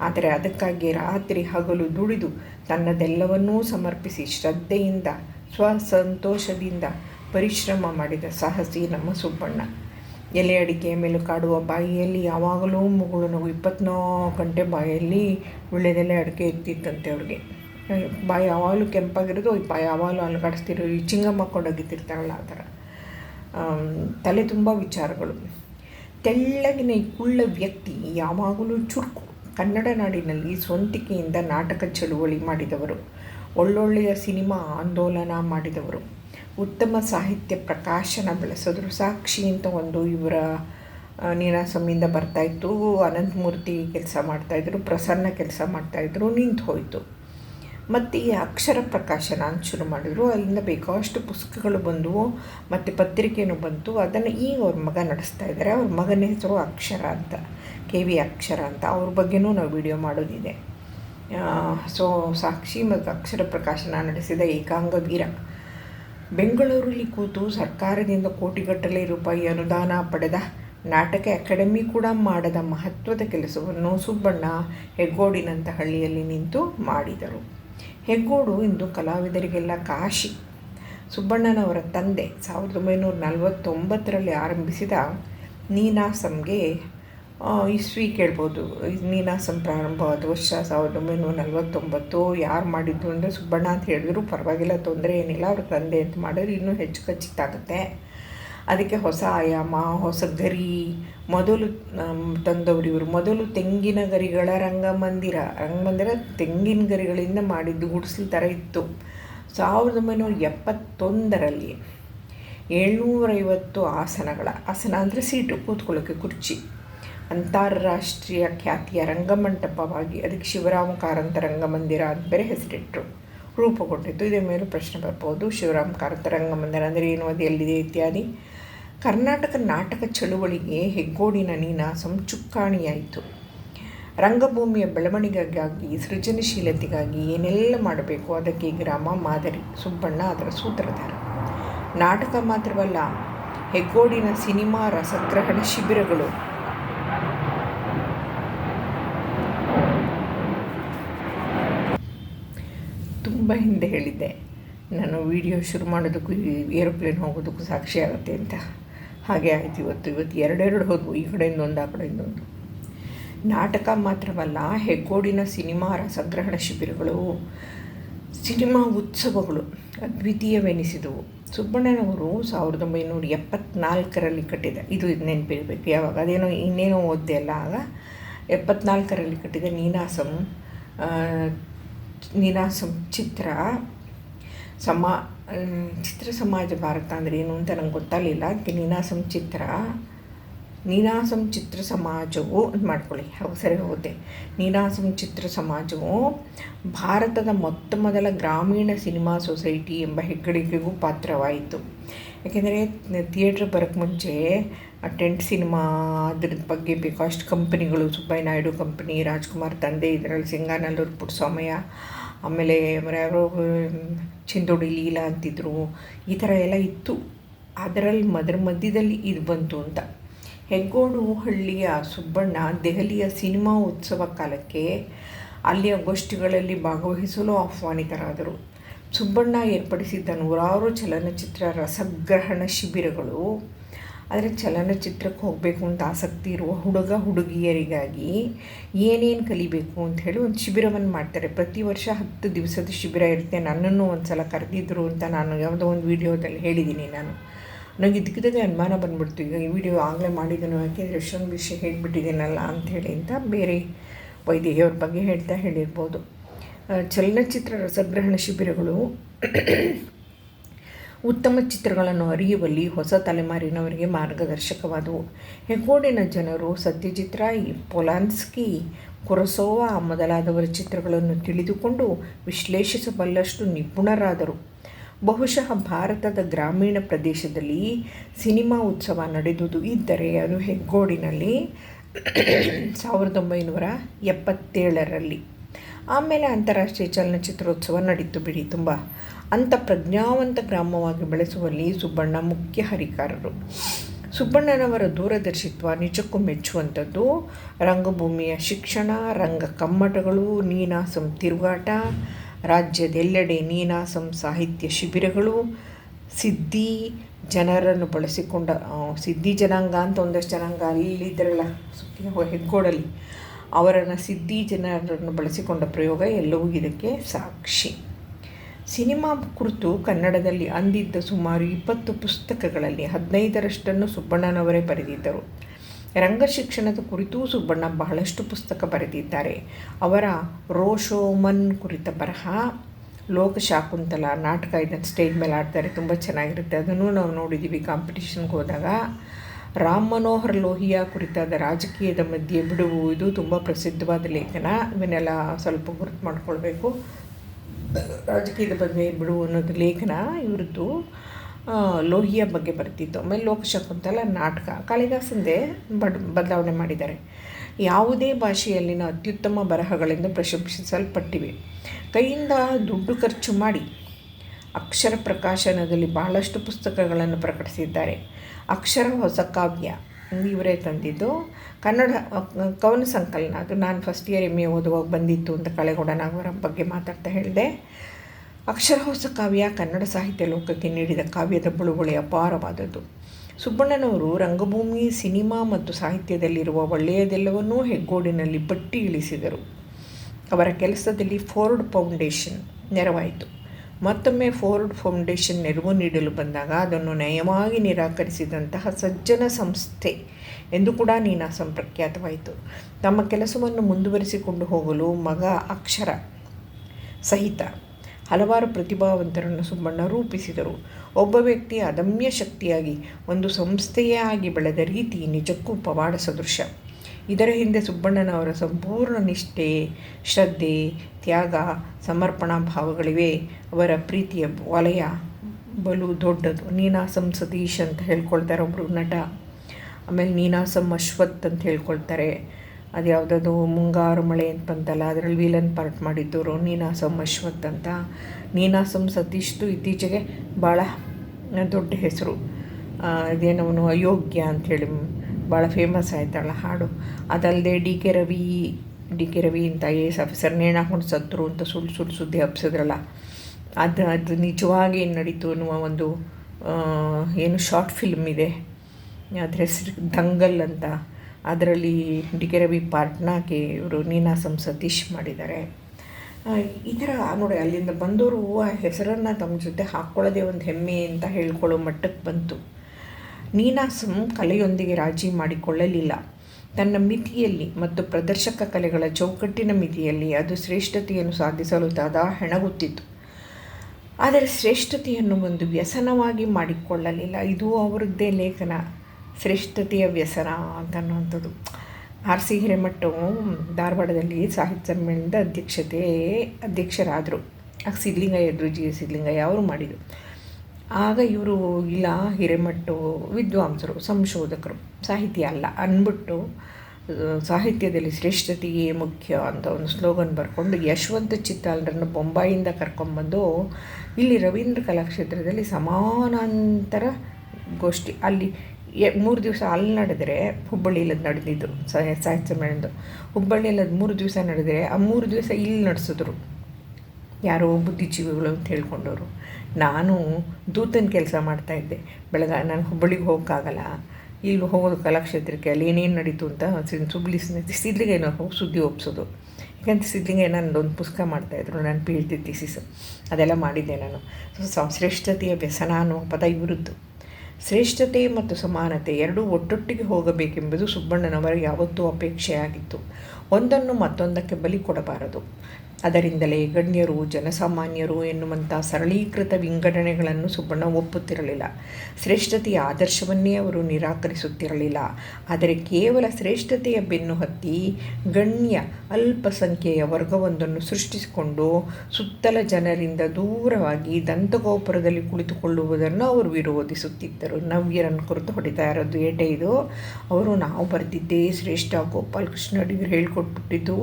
ಆದರೆ ಅದಕ್ಕಾಗಿ ರಾತ್ರಿ ಹಗಲು ದುಡಿದು ತನ್ನದೆಲ್ಲವನ್ನೂ ಸಮರ್ಪಿಸಿ ಶ್ರದ್ಧೆಯಿಂದ, ಸ್ವಸಂತೋಷದಿಂದ ಪರಿಶ್ರಮ ಮಾಡಿದ ಸಾಹಸಿ ನಮ್ಮ ಸುಬ್ಬಣ್ಣ. ಎಲೆ ಅಡಿಕೆ ಮೇಲೆ ಕಾಡುವ ಬಾಯಿಯಲ್ಲಿ ಯಾವಾಗಲೂ ಮುಗುಳು ನಗು. ಇಪ್ಪತ್ನಾಲ್ಕು ಗಂಟೆ ಬಾಯಲ್ಲಿ ವಿಳ್ಯದೆಲೆ ಅಡಿಕೆ ಇರ್ತಿತ್ತಂತೆ ಅವ್ರಿಗೆ. ಬಾಯಿ ಯಾವಾಗಲೂ ಕೆಂಪಾಗಿರೋದು ಬಾಯಿ ಯಾವಾಗಲೂ ಅಲುಗಾಡಿಸ್ತಿರೋ ಈ ಚಿಂಗಮ್ಮ ಕೊಂಡೋಗಿದ್ದಿರ್ತಾರಲ್ಲ ಆ ಥರ. ತಲೆ ತುಂಬ ವಿಚಾರಗಳು. ತೆಳ್ಳಗಿನ ಈ ಕುಳ್ಳ ವ್ಯಕ್ತಿ ಯಾವಾಗಲೂ ಚುರುಕು. ಕನ್ನಡ ನಾಡಿನಲ್ಲಿ ಸ್ವಂತಿಕೆಯಿಂದ ನಾಟಕ ಚಳುವಳಿ ಮಾಡಿದವರು. ಒಳ್ಳೊಳ್ಳೆಯ ಸಿನಿಮಾ ಆಂದೋಲನ ಮಾಡಿದವರು. ಉತ್ತಮ ಸಾಹಿತ್ಯ ಪ್ರಕಾಶನ ಬೆಳೆಸಿದ್ರು. ಸಾಕ್ಷಿ ಅಂತ ಒಂದು ಇವರ ನೀನಾಸಮ್ಮಿಂದ ಬರ್ತಾಯಿತ್ತು ಅನಂತಮೂರ್ತಿ ಕೆಲಸ ಮಾಡ್ತಾಯಿದ್ರು ಪ್ರಸನ್ನ ಕೆಲಸ ಮಾಡ್ತಾಯಿದ್ರು ನಿಂತು ಹೋಯಿತು. ಮತ್ತು ಈ ಅಕ್ಷರ ಪ್ರಕಾಶನ ಅಂತ ಶುರು ಮಾಡಿದ್ರು. ಅಲ್ಲಿಂದ ಬೇಕಾಷ್ಟು ಪುಸ್ತಕಗಳು ಬಂದವು, ಮತ್ತು ಪತ್ರಿಕೆಯೂ ಬಂತು. ಅದನ್ನು ಈಗ ಅವ್ರ ಮಗ ನಡೆಸ್ತಾ ಇದ್ದಾರೆ ಅವ್ರ ಮಗನ ಹೆಸರು ಅಕ್ಷರ ಅಂತ, ಕೆ ವಿ ಅಕ್ಷರ ಅಂತ. ಅವ್ರ ಬಗ್ಗೆನೂ ನಾವು ವಿಡಿಯೋ ಮಾಡೋದಿದೆ. ಸೊ ಸಾಕ್ಷಿ ಮತ್ತು ಅಕ್ಷರ ಪ್ರಕಾಶನ ನಡೆಸಿದ ಏಕಾಂಗ ವೀರ. ಬೆಂಗಳೂರಲ್ಲಿ ಕೂತು ಸರ್ಕಾರದಿಂದ ಕೋಟಿಗಟ್ಟಲೆ ರೂಪಾಯಿ ಅನುದಾನ ಪಡೆದ ನಾಟಕ ಅಕಾಡೆಮಿ ಕೂಡ ಮಾಡದ ಮಹತ್ವದ ಕೆಲಸವನ್ನು ಸುಬ್ಬಣ್ಣ ಹೆಗ್ಗೋಡಿನಂಥ ಹಳ್ಳಿಯಲ್ಲಿ ನಿಂತು ಮಾಡಿದರು. ಹೆಗ್ಗೋಡು ಇಂದು ಕಲಾವಿದರಿಗೆಲ್ಲ ಕಾಶಿ. ಸುಬ್ಬಣ್ಣನವರ ತಂದೆ ಸಾವಿರದ ಒಂಬೈನೂರ ನಲವತ್ತೊಂಬತ್ತರಲ್ಲಿ ಆರಂಭಿಸಿದ ನೀನಾಸಂಗೆ ಇಸ್ವಿ ಕೇಳ್ಬೋದು. ಪ್ರಾರಂಭ ಆದ ವರ್ಷ ಸಾವಿರದ ಒಂಬೈನೂರ ನಲವತ್ತೊಂಬತ್ತು. ಯಾರು ಮಾಡಿದ್ದು ಅಂದರೆ ಸುಬ್ಬಣ್ಣ ಅಂತ ಹೇಳಿದ್ರು. ಪರವಾಗಿಲ್ಲ, ತೊಂದರೆ ಏನಿಲ್ಲ. ಅವ್ರ ತಂದೆ ಅಂತ ಮಾಡಿದ್ರೆ ಇನ್ನೂ ಹೆಚ್ಚು ಖಚಿತ ಆಗುತ್ತೆ ಅದಕ್ಕೆ ಹೊಸ ಆಯಾಮ, ಹೊಸ ಗರಿ, ಮೊದಲು ತಂದವರು ಇವರು. ಮೊದಲು ತೆಂಗಿನ ಗರಿಗಳ ರಂಗಮಂದಿರ. ರಂಗಮಂದಿರ ತೆಂಗಿನ ಗರಿಗಳಿಂದ ಮಾಡಿದ್ದು ಗುಡಿಸಲು ಥರ ಇತ್ತು. ಸಾವಿರದ ಒಂಬೈನೂರ ಎಪ್ಪತ್ತೊಂದರಲ್ಲಿ ಏಳ್ನೂರೈವತ್ತು ಆಸನಗಳ. ಆಸನ ಅಂದರೆ ಸೀಟು ಕೂತ್ಕೊಳ್ಳೋಕ್ಕೆ ಕುರ್ಚಿ. ಅಂತಾರಾಷ್ಟ್ರೀಯ ಖ್ಯಾತಿಯ ರಂಗಮಂಟಪವಾಗಿ ಅದಕ್ಕೆ ಶಿವರಾಮ ಕಾರಂತ ರಂಗಮಂದಿರ ಅಂತ ಬೇರೆ ಹೆಸರಿಟ್ಟರು ರೂಪುಗೊಂಡಿತ್ತು ಇದರ ಮೇಲೂ ಪ್ರಶ್ನೆ ಬರ್ಬೋದು. ಶಿವರಾಮ ಕಾರಂತ ರಂಗಮಂದಿರ ಅಂದರೆ ಏನು? ಅದು ಎಲ್ಲಿದೆ ಇತ್ಯಾದಿ? ಕರ್ನಾಟಕ ನಾಟಕ ಚಳುವಳಿಗೆ ಹೆಗ್ಗೋಡಿನ ನೀನ ಸಂಚುಕ್ಕಾಣಿಯಾಯಿತು. ರಂಗಭೂಮಿಯ ಬೆಳವಣಿಗೆಗಾಗಿ, ಸೃಜನಶೀಲತೆಗಾಗಿ ಏನೆಲ್ಲ ಮಾಡಬೇಕು? ಅದಕ್ಕೆ ಗ್ರಾಮ ಮಾದರಿ. ಸುಬ್ಬಣ್ಣ ಅದರ ಸೂತ್ರಧಾರ. ನಾಟಕ ಮಾತ್ರವಲ್ಲ, ಹೆಗ್ಗೋಡಿನ ಸಿನಿಮಾ ರಸಗ್ರಹಣ ಶಿಬಿರಗಳು ತುಂಬ ಹಿಂದೆ ಹೇಳಿದ್ದೆ. ನಾನು ವಿಡಿಯೋ ಶುರು ಮಾಡೋದಕ್ಕೂ ಏರೋಪ್ಲೇನ್ ಹೋಗೋದಕ್ಕೂ ಸಾಕ್ಷಿ ಆಗುತ್ತೆ ಅಂತ. ಹಾಗೆ ಆಯಿತು ಇವತ್ತು. ಇವತ್ತು ಎರಡೆರಡು ಹೋದವು. ಈ ಕಡೆಯಿಂದ ಒಂದು, ಆ ಕಡೆಯಿಂದ ಒಂದು. ನಾಟಕ ಮಾತ್ರವಲ್ಲ, ಹೆಗ್ಗೋಡಿನ ಸಿನಿಮಾ ಸಂಗ್ರಹಣ ಶಿಬಿರಗಳು, ಸಿನಿಮಾ ಉತ್ಸವಗಳು ಅದ್ವಿತೀಯವೆನಿಸಿದವು. ಸುಬ್ಬಣ್ಣನವರು ಸಾವಿರದ ಒಂಬೈನೂರ ಎಪ್ಪತ್ನಾಲ್ಕರಲ್ಲಿ ಕಟ್ಟಿದ, ಇದು ಇದು ನೆನಪಿರಬೇಕು. ಯಾವಾಗ? ಅದೇನೋ ಇನ್ನೇನೋ ಓದ್ದೆ ಅಲ್ಲ ಆಗ. ಎಪ್ಪತ್ನಾಲ್ಕರಲ್ಲಿ ಕಟ್ಟಿದ ನೀನಾಸಂ ನೀನಾಸಂ ಚಿತ್ರ ಸಮ ಚಿತ್ರ ಸಮಾಜ ಭಾರತ ಅಂದರೆ ಏನು ಅಂತ ನಂಗೆ ಗೊತ್ತಾಗಲಿಲ್ಲ. ಅದಕ್ಕೆ ನೀನಾಸಂ ಚಿತ್ರ ನೀನಾಸಂ ಚಿತ್ರ ಸಮಾಜವು ಅಂತ ಮಾಡ್ಕೊಳ್ಳಿ, ಹೌದು ಸರಿ ಹೋಗುತ್ತೆ. ನೀನಾಸಂ ಚಿತ್ರ ಸಮಾಜವು ಭಾರತದ ಮೊತ್ತ ಮೊದಲ ಗ್ರಾಮೀಣ ಸಿನಿಮಾ ಸೊಸೈಟಿ ಎಂಬ ಹೆಗ್ಗಳಿಕೆಗೂ ಪಾತ್ರವಾಯಿತು. ಯಾಕೆಂದರೆ ಥಿಯೇಟ್ರ್ ಬರೋಕ್ಕೆ ಮುಂಚೆ ಟೆಂಟ್ ಸಿನಿಮಾ ಅದ್ರ ಬಗ್ಗೆ ಬೇಕಾಷ್ಟು ಕಂಪ್ನಿಗಳು ಸುಬ್ಬಯ್ಯ ನಾಯ್ಡು ಕಂಪ್ನಿ ರಾಜ್ಕುಮಾರ್ ತಂದೆ ಇದರಲ್ಲಿ ಸಿಂಗಾನಲ್ಲೂರು ಪುಟ್ಟಸ್ವಾಮಯ್ಯ ಆಮೇಲೆ ಯಾರೋ ಚಿಂದೋಡಿ ಲೀಲಾ ಅಂತಿದ್ರು, ಈ ಥರ ಎಲ್ಲ ಇತ್ತು. ಅದರಲ್ಲಿ ಮದ್ರ ಮಧ್ಯದಲ್ಲಿ ಇದು ಬಂತು ಅಂತ. ಹೆಗ್ಗೋಡು ಹಳ್ಳಿಯ ಸುಬ್ಬಣ್ಣ ದೆಹಲಿಯ ಸಿನಿಮಾ ಉತ್ಸವ ಕಾಲಕ್ಕೆ ಅಲ್ಲಿಯ ಗೋಷ್ಠಿಗಳಲ್ಲಿ ಭಾಗವಹಿಸಲು ಆಹ್ವಾನಿತರಾದರು. ಸುಬ್ಬಣ್ಣ ಏರ್ಪಡಿಸಿದ್ದ ನೂರಾರು ಚಲನಚಿತ್ರ ರಸಗ್ರಹಣ ಶಿಬಿರಗಳು ಆದರೆ ಚಲನಚಿತ್ರಕ್ಕೆ ಹೋಗಬೇಕು ಅಂತ ಆಸಕ್ತಿ ಇರುವ ಹುಡುಗ ಹುಡುಗಿಯರಿಗಾಗಿ ಏನೇನು ಕಲಿಬೇಕು ಅಂತ ಹೇಳಿ ಒಂದು ಶಿಬಿರವನ್ನು ಮಾಡ್ತಾರೆ. ಪ್ರತಿ ವರ್ಷ ಹತ್ತು ದಿವಸದ ಶಿಬಿರ ಇರುತ್ತೆ. ನನ್ನನ್ನು ಒಂದು ಸಲ ಕರೆದಿದ್ರು ಅಂತ ನಾನು ಯಾವುದೋ ಒಂದು ವಿಡಿಯೋದಲ್ಲಿ ಹೇಳಿದ್ದೀನಿ ನಾನು. ನನಗೆ ಇದಕ್ಕಿದ್ದಾಗ ಅನುಮಾನ ಬಂದ್ಬಿಡ್ತು. ಈಗ ಈ ವಿಡಿಯೋ ಆಗಲೇ ಮಾಡಿದ್ದನು ಯಾಕೆಂದರೆ ಎಷ್ಟೊಂದು ವಿಷಯ ಹೇಳಿಬಿಟ್ಟಿದ್ದೀನಲ್ಲ ಅಂಥೇಳಿ ಅಂತ ಬೇರೆ ವೈದ್ಯಕೀಯವ್ರ ಬಗ್ಗೆ ಹೇಳ್ತಾ ಹೇಳಿರ್ಬೋದು. ಚಲನಚಿತ್ರ ರಸಗ್ರಹಣ ಶಿಬಿರಗಳು ಉತ್ತಮ ಚಿತ್ರಗಳನ್ನು ಅರಿಯುವಲ್ಲಿ ಹೊಸ ತಲೆಮಾರಿನವರಿಗೆ ಮಾರ್ಗದರ್ಶಕವಾದವು. ಹೆಗ್ಗೋಡಿನ ಜನರು ಸತ್ಯಜಿತ್ರ ಪೊಲಾನ್ಸ್ಕಿ, ಕೊರಸೋವಾ ಮೊದಲಾದವರ ಚಿತ್ರಗಳನ್ನು ತಿಳಿದುಕೊಂಡು ವಿಶ್ಲೇಷಿಸಬಲ್ಲಷ್ಟು ನಿಪುಣರಾದರು. ಬಹುಶಃ ಭಾರತದ ಗ್ರಾಮೀಣ ಪ್ರದೇಶದಲ್ಲಿ ಸಿನಿಮಾ ಉತ್ಸವ ನಡೆದುದು ಇದ್ದರೆ ಅದು ಹೆಗ್ಗೋಡಿನಲ್ಲಿ ಸಾವಿರದ ಒಂಬೈನೂರ ಎಪ್ಪತ್ತೇಳರಲ್ಲಿ. ಆಮೇಲೆ ಅಂತಾರಾಷ್ಟ್ರೀಯ ಚಲನಚಿತ್ರೋತ್ಸವ ನಡೀತು ಬಿಡಿ ತುಂಬ. ಅಂಥ ಪ್ರಜ್ಞಾವಂತ ಗ್ರಾಮವಾಗಿ ಬೆಳೆಸುವಲ್ಲಿ ಸುಬ್ಬಣ್ಣ ಮುಖ್ಯ ಹರಿಕಾರರು. ಸುಬ್ಬಣ್ಣನವರ ದೂರದರ್ಶಿತ್ವ ನಿಜಕ್ಕೂ ಮೆಚ್ಚುವಂಥದ್ದು. ರಂಗಭೂಮಿಯ ಶಿಕ್ಷಣ, ರಂಗ ಕಮ್ಮಟಗಳು, ನೀನಾಸಂ ತಿರುಗಾಟ, ರಾಜ್ಯದೆಲ್ಲೆಡೆ ನೀನಾಸಂ ಸಾಹಿತ್ಯ ಶಿಬಿರಗಳು, ಸಿದ್ಧಿ ಜನರನ್ನು ಬಳಸಿಕೊಂಡ ಸಿದ್ಧಿ ಜನಾಂಗ ಅಂತ ಒಂದಷ್ಟು ಜನಾಂಗ ಅಲ್ಲಿದ್ದರಲ್ಲ ಸುತ್ತಿನ ಹೆಗ್ಗೋಡಲ್ಲಿ. ಅವರನ್ನು ಸಿದ್ಧಿ ಜನರನ್ನು ಬಳಸಿಕೊಂಡ ಪ್ರಯೋಗ ಎಲ್ಲವೂ ಇದಕ್ಕೆ ಸಾಕ್ಷಿ. ಸಿನಿಮಾ ಕುರಿತು ಕನ್ನಡದಲ್ಲಿ ಅಂದಿದ್ದ ಸುಮಾರು ಇಪ್ಪತ್ತು ಪುಸ್ತಕಗಳಲ್ಲಿ ಹದಿನೈದರಷ್ಟನ್ನು ಸುಬ್ಬಣ್ಣನವರೇ ಬರೆದಿದ್ದರು. ರಂಗ ಶಿಕ್ಷಣದ ಕುರಿತೂ ಸುಬ್ಬಣ್ಣ ಬಹಳಷ್ಟು ಪುಸ್ತಕ ಬರೆದಿದ್ದಾರೆ. ಅವರ ರೋಶೋಮನ್ ಕುರಿತ ಬರಹ ಲೋಕಶಾಕುಂತಲ ನಾಟಕ ಇದನ್ನು ಸ್ಟೇಜ್ ಮೇಲೆ ಆಡ್ತಾರೆ ತುಂಬ ಚೆನ್ನಾಗಿರುತ್ತೆ. ಅದನ್ನು ನಾವು ನೋಡಿದ್ದೀವಿ ಕಾಂಪಿಟಿಷನ್ಗೆ ಹೋದಾಗ. ರಾಮ್ ಮನೋಹರ್ ಲೋಹಿಯಾ ಕುರಿತಾದ ರಾಜಕೀಯದ ಮಧ್ಯೆ ಬಿಡುವು ಇದು ತುಂಬ ಪ್ರಸಿದ್ಧವಾದ ಲೇಖನ. ಇವನ್ನೆಲ್ಲ ಸ್ವಲ್ಪ ಗುರುತು ಮಾಡ್ಕೊಳ್ಬೇಕು. ರಾಜಕೀಯದ ಬಗ್ಗೆ ಬಿಡು ಅನ್ನೋದು ಲೇಖನ ಇವ್ರದ್ದು. ಲೋಹಿಯ ಬಗ್ಗೆ ಬರ್ತಿತ್ತು. ಆಮೇಲೆ ಲೋಕಶಕುಂತಲ ನಾಟಕ. ಕಾಳಿದಾಸಂದೇ ಬಡ್, ಬದಲಾವಣೆ ಮಾಡಿದ್ದಾರೆ. ಯಾವುದೇ ಭಾಷೆಯಲ್ಲಿನ ಅತ್ಯುತ್ತಮ ಬರಹಗಳಿಂದ ಪ್ರಶಂಸಿಸಲ್ಪಟ್ಟಿವೆ. ಕೈಯಿಂದ ದುಡ್ಡು ಖರ್ಚು ಮಾಡಿ ಅಕ್ಷರ ಪ್ರಕಾಶನದಲ್ಲಿ ಬಹಳಷ್ಟು ಪುಸ್ತಕಗಳನ್ನು ಪ್ರಕಟಿಸಿದ್ದಾರೆ. ಅಕ್ಷರ ಹೊಸ ಕಾವ್ಯ. ಇವರೇ ತಂದಿದ್ದು ಕನ್ನಡ ಕವನ ಸಂಕಲನ, ಅದು ನಾನು ಫಸ್ಟ್ ಇಯರ್ ಎಂ ಎ ಓದುವಾಗ ಬಂದಿತ್ತು ಅಂತ ಕಳೆಗೌಡ ನಾಗವರ ಬಗ್ಗೆ ಮಾತಾಡ್ತಾ ಹೇಳಿದೆ. ಅಕ್ಷರ ಹೊಸ ಕಾವ್ಯ ಕನ್ನಡ ಸಾಹಿತ್ಯ ಲೋಕಕ್ಕೆ ನೀಡಿದ ಕಾವ್ಯದ ಬಳುವಳಿ ಅಪಾರವಾದದ್ದು. ಸುಬ್ಬಣ್ಣನವರು ರಂಗಭೂಮಿ, ಸಿನಿಮಾ ಮತ್ತು ಸಾಹಿತ್ಯದಲ್ಲಿರುವ ಒಳ್ಳೆಯದೆಲ್ಲವನ್ನೂ ಹೆಗ್ಗೋಡಿನಲ್ಲಿ ಪಟ್ಟಿ ಇಳಿಸಿದರು. ಅವರ ಕೆಲಸದಲ್ಲಿ ಫೋರ್ಡ್ ಫೌಂಡೇಶನ್ ನೆರವಾಯಿತು. ಮತ್ತೊಮ್ಮೆ ಫೋರ್ಡ್ ಫೌಂಡೇಶನ್ ನೆರವು ನೀಡಲು ಬಂದಾಗ ಅದನ್ನು ನಯವಾಗಿ ನಿರಾಕರಿಸಿದಂತಹ ಸಜ್ಜನ ಸಂಸ್ಥೆ ಎಂದು ಕೂಡ ನೀನಾಸಂ ಪ್ರಖ್ಯಾತವಾಯಿತು ತಮ್ಮ ಕೆಲಸವನ್ನು ಮುಂದುವರಿಸಿಕೊಂಡು ಹೋಗಲು ಮಗ ಅಕ್ಷರ ಸಹಿತ ಹಲವಾರು ಪ್ರತಿಭಾವಂತರನ್ನು ಸುಬ್ಬಣ್ಣ ರೂಪಿಸಿದರು. ಒಬ್ಬ ವ್ಯಕ್ತಿ ಅದಮ್ಯ ಶಕ್ತಿಯಾಗಿ ಒಂದು ಸಂಸ್ಥೆಯೇ ಆಗಿ ಬೆಳೆದ ರೀತಿ ನಿಜಕ್ಕೂ ಪವಾಡ ಸದೃಶ. ಇದರ ಹಿಂದೆ ಸುಬ್ಬಣ್ಣನವರ ಸಂಪೂರ್ಣ ನಿಷ್ಠೆ, ಶ್ರದ್ಧೆ, ತ್ಯಾಗ, ಸಮರ್ಪಣಾ ಭಾವಗಳಿವೆ. ಅವರ ಪ್ರೀತಿಯ ವಲಯ ಬಲು ದೊಡ್ಡದು. ನೀನಾಸಂ ಸತೀಶ್ ಅಂತ ಹೇಳ್ಕೊಳ್ತಾರೆ ಒಬ್ಬರು ನಟ. ಆಮೇಲೆ ನೀನಾಸಂ ಅಶ್ವತ್ ಅಂತ ಹೇಳ್ಕೊಳ್ತಾರೆ. ಅದು ಯಾವುದಾದ್ರು ಮುಂಗಾರು ಮಳೆ ಅಂತ ಬಂತಲ್ಲ, ಅದರಲ್ಲಿ ವಿಲನ್ ಪಾರ್ಟ್ ಮಾಡಿದ್ದವರು ನೀನಾಸಂ ಅಶ್ವತ್ ಅಂತ. ನೀನಾಸಂ ಸತೀಶ್ದು ಇತ್ತೀಚೆಗೆ ಭಾಳ ದೊಡ್ಡ ಹೆಸರು. ಇದೇನವನು ಅಯೋಗ್ಯ ಅಂಥೇಳಿ ಭಾಳ ಫೇಮಸ್ ಆಯ್ತಾಳ ಹಾಡು. ಅದಲ್ಲದೆ D K Ravi, D K Ravi ಅಂತ ಐ ಎ ಎಸ್ ಆಫೀಸರ್ ನೇಣ ಹಾಕೊಂಡು ಸತ್ರು ಅಂತ ಸುಳ್ಳು ಸುಳ್ಳು ಸುದ್ದಿ ಹಬ್ಸಿದ್ರಲ್ಲ. ಅದು ಅದು ನಿಜವಾಗಿ ಏನು ನಡೀತು ಅನ್ನುವ ಒಂದು ಏನು ಶಾರ್ಟ್ ಫಿಲ್ಮ್ ಇದೆ. ಅದ್ರ ಹೆಸರು ದಂಗಲ್ ಅಂತ. ಅದರಲ್ಲಿ ಡಿ ಕೆ ರವಿ ಪಾರ್ಟ್ನಾಕಿ ಇವರು ನೀನಾಸಂ ಸತೀಶ್ ಮಾಡಿದ್ದಾರೆ. ಈ ಥರ ನೋಡಿ, ಅಲ್ಲಿಂದ ಬಂದವರು ಆ ಹೆಸರನ್ನು ತಮ್ಮ ಜೊತೆ ಹಾಕ್ಕೊಳ್ಳೋದೇ ಒಂದು ಹೆಮ್ಮೆ ಅಂತ ಹೇಳ್ಕೊಳ್ಳೋ ಮಟ್ಟಕ್ಕೆ ಬಂತು. ನೀನಾಸಂ ಕಲೆಯೊಂದಿಗೆ ರಾಜಿ ಮಾಡಿಕೊಳ್ಳಲಿಲ್ಲ. ತನ್ನ ಮಿತಿಯಲ್ಲಿ ಮತ್ತು ಪ್ರದರ್ಶಕ ಕಲೆಗಳ ಚೌಕಟ್ಟಿನ ಮಿತಿಯಲ್ಲಿ ಅದು ಶ್ರೇಷ್ಠತೆಯನ್ನು ಸಾಧಿಸಲು ತದಾ ಹೆಣಗುತ್ತಿತ್ತು. ಆದರೆ ಶ್ರೇಷ್ಠತೆಯನ್ನು ಒಂದು ವ್ಯಸನವಾಗಿ ಮಾಡಿಕೊಳ್ಳಲಿಲ್ಲ. ಇದು ಅವರದ್ದೇ ಲೇಖನ. ಶ್ರೇಷ್ಠತೆಯ ವ್ಯಸನ ಅಂತ ಅನ್ನುವಂಥದ್ದು. ಆರ್ ಸಿ ಹಿರೇಮಠ ಧಾರವಾಡದಲ್ಲಿ ಸಾಹಿತ್ಯ ಸಮ್ಮೇಳನದ ಅಧ್ಯಕ್ಷತೆ, ಅಧ್ಯಕ್ಷರಾದರು. ಸಿದ್ಲಿಂಗಯ್ಯ ಎದುರು, ಜಿ ಸಿದ್ಲಿಂಗಯ್ಯ ಅವರು ಮಾಡಿದರು. ಆಗ ಇವರು ಇಲ್ಲ ಹಿರೇಮಠು ವಿದ್ವಾಂಸರು, ಸಂಶೋಧಕರು, ಸಾಹಿತ್ಯ ಅಲ್ಲ ಅಂದ್ಬಿಟ್ಟು ಸಾಹಿತ್ಯದಲ್ಲಿ ಶ್ರೇಷ್ಠತೆಯೇ ಮುಖ್ಯ ಅಂತ ಒಂದು ಸ್ಲೋಗನ್ ಬರ್ಕೊಂಡು ಯಶವಂತ ಚಿತ್ತಾಲ್ರನ್ನು ಬೊಂಬಾಯಿಂದ ಕರ್ಕೊಂಬಂದು ಇಲ್ಲಿ ರವೀಂದ್ರ ಕಲಾಕ್ಷೇತ್ರದಲ್ಲಿ ಸಮಾನಾಂತರ ಗೋಷ್ಠಿ. ಅಲ್ಲಿ ಮೂರು ದಿವಸ ಅಲ್ಲಿ ನಡೆದರೆ ಹುಬ್ಬಳ್ಳಿಯಲ್ಲಿ ನಡೆದಿದ್ದು ಸಾಹಿತ್ಯ ಸಮ್ಮೇಳನದ್ದು. ಹುಬ್ಬಳ್ಳಿಯಲ್ಲಿ ಅದು ಮೂರು ದಿವಸ ನಡೆದರೆ ಆ ಮೂರು ದಿವಸ ಇಲ್ಲಿ ನಡೆಸಿದ್ರು. ಯಾರೋ ಬುದ್ಧಿಜೀವಿಗಳು ಅಂತ ಹೇಳ್ಕೊಂಡವರು. ನಾನು ದೂತನ ಕೆಲಸ ಮಾಡ್ತಾಯಿದ್ದೆ ಬೆಳಗ್ಗೆ ನಾನು ಹುಬ್ಬಳ್ಳಿಗೆ ಹೋಗೋಕ್ಕಾಗಲ್ಲ. ಇಲ್ಲಿ ಹೋಗೋದು ಕಲಾಕ್ಷೇತ್ರಕ್ಕೆ ಅಲ್ಲಿ ಏನೇನು ನಡೀತು ಅಂತ ಸುಬ್ಲಿ ಸಿದ್ಲಿಂಗೇನೋ ಹೋಗಿ ಸುದ್ದಿ ಒಪ್ಸೋದು. ಯಾಕಂತ ನಾನು ಒಂದು ಪುಸ್ತಕ ಮಾಡ್ತಾಯಿದ್ರು ನಾನು ಪಿ ಎಚ್ ಅದೆಲ್ಲ ಮಾಡಿದ್ದೆ ನಾನು. ಸೊ, ಶ್ರೇಷ್ಠತೆಯ ವ್ಯಸನ ಅನ್ನುವ ಪದ ಇವರದ್ದು. ಶ್ರೇಷ್ಠತೆ ಮತ್ತು ಸಮಾನತೆ ಎರಡೂ ಒಟ್ಟೊಟ್ಟಿಗೆ ಹೋಗಬೇಕೆಂಬುದು ಸುಬ್ಬಣ್ಣನವರ ಯಾವತ್ತೂ ಅಪೇಕ್ಷೆಯಾಗಿತ್ತು. ಒಂದನ್ನು ಮತ್ತೊಂದಕ್ಕೆ ಬಲಿ ಕೊಡಬಾರದು. ಅದರಿಂದಲೇ ಗಣ್ಯರು, ಜನಸಾಮಾನ್ಯರು ಎನ್ನುವಂಥ ಸರಳೀಕೃತ ವಿಂಗಡಣೆಗಳನ್ನು ಸುಬ್ಬಣ್ಣ ಒಪ್ಪುತ್ತಿರಲಿಲ್ಲ. ಶ್ರೇಷ್ಠತೆಯ ಆದರ್ಶವನ್ನೇ ಅವರು ನಿರಾಕರಿಸುತ್ತಿರಲಿಲ್ಲ. ಆದರೆ ಕೇವಲ ಶ್ರೇಷ್ಠತೆಯ ಬೆನ್ನು ಹತ್ತಿ ಗಣ್ಯ ಅಲ್ಪಸಂಖ್ಯೆಯ ವರ್ಗವೊಂದನ್ನು ಸೃಷ್ಟಿಸಿಕೊಂಡು ಸುತ್ತಲ ಜನರಿಂದ ದೂರವಾಗಿ ದಂತಗೋಪುರದಲ್ಲಿ ಕುಳಿತುಕೊಳ್ಳುವುದನ್ನು ಅವರು ವಿರೋಧಿಸುತ್ತಿದ್ದರು. ನವ್ಯರನ್ನು ಕುರಿತು ಹೊಡಿತಾ ಇರೋದು ಏಟೆ ಇದು? ಅವರು ನಾವು ಬರೆದಿದ್ದೇ ಶ್ರೇಷ್ಠ ಗೋಪಾಲಕೃಷ್ಣ ಅಡಿಗರು ಹೇಳ್ಕೊಟ್ಬಿಟ್ಟಿದ್ದು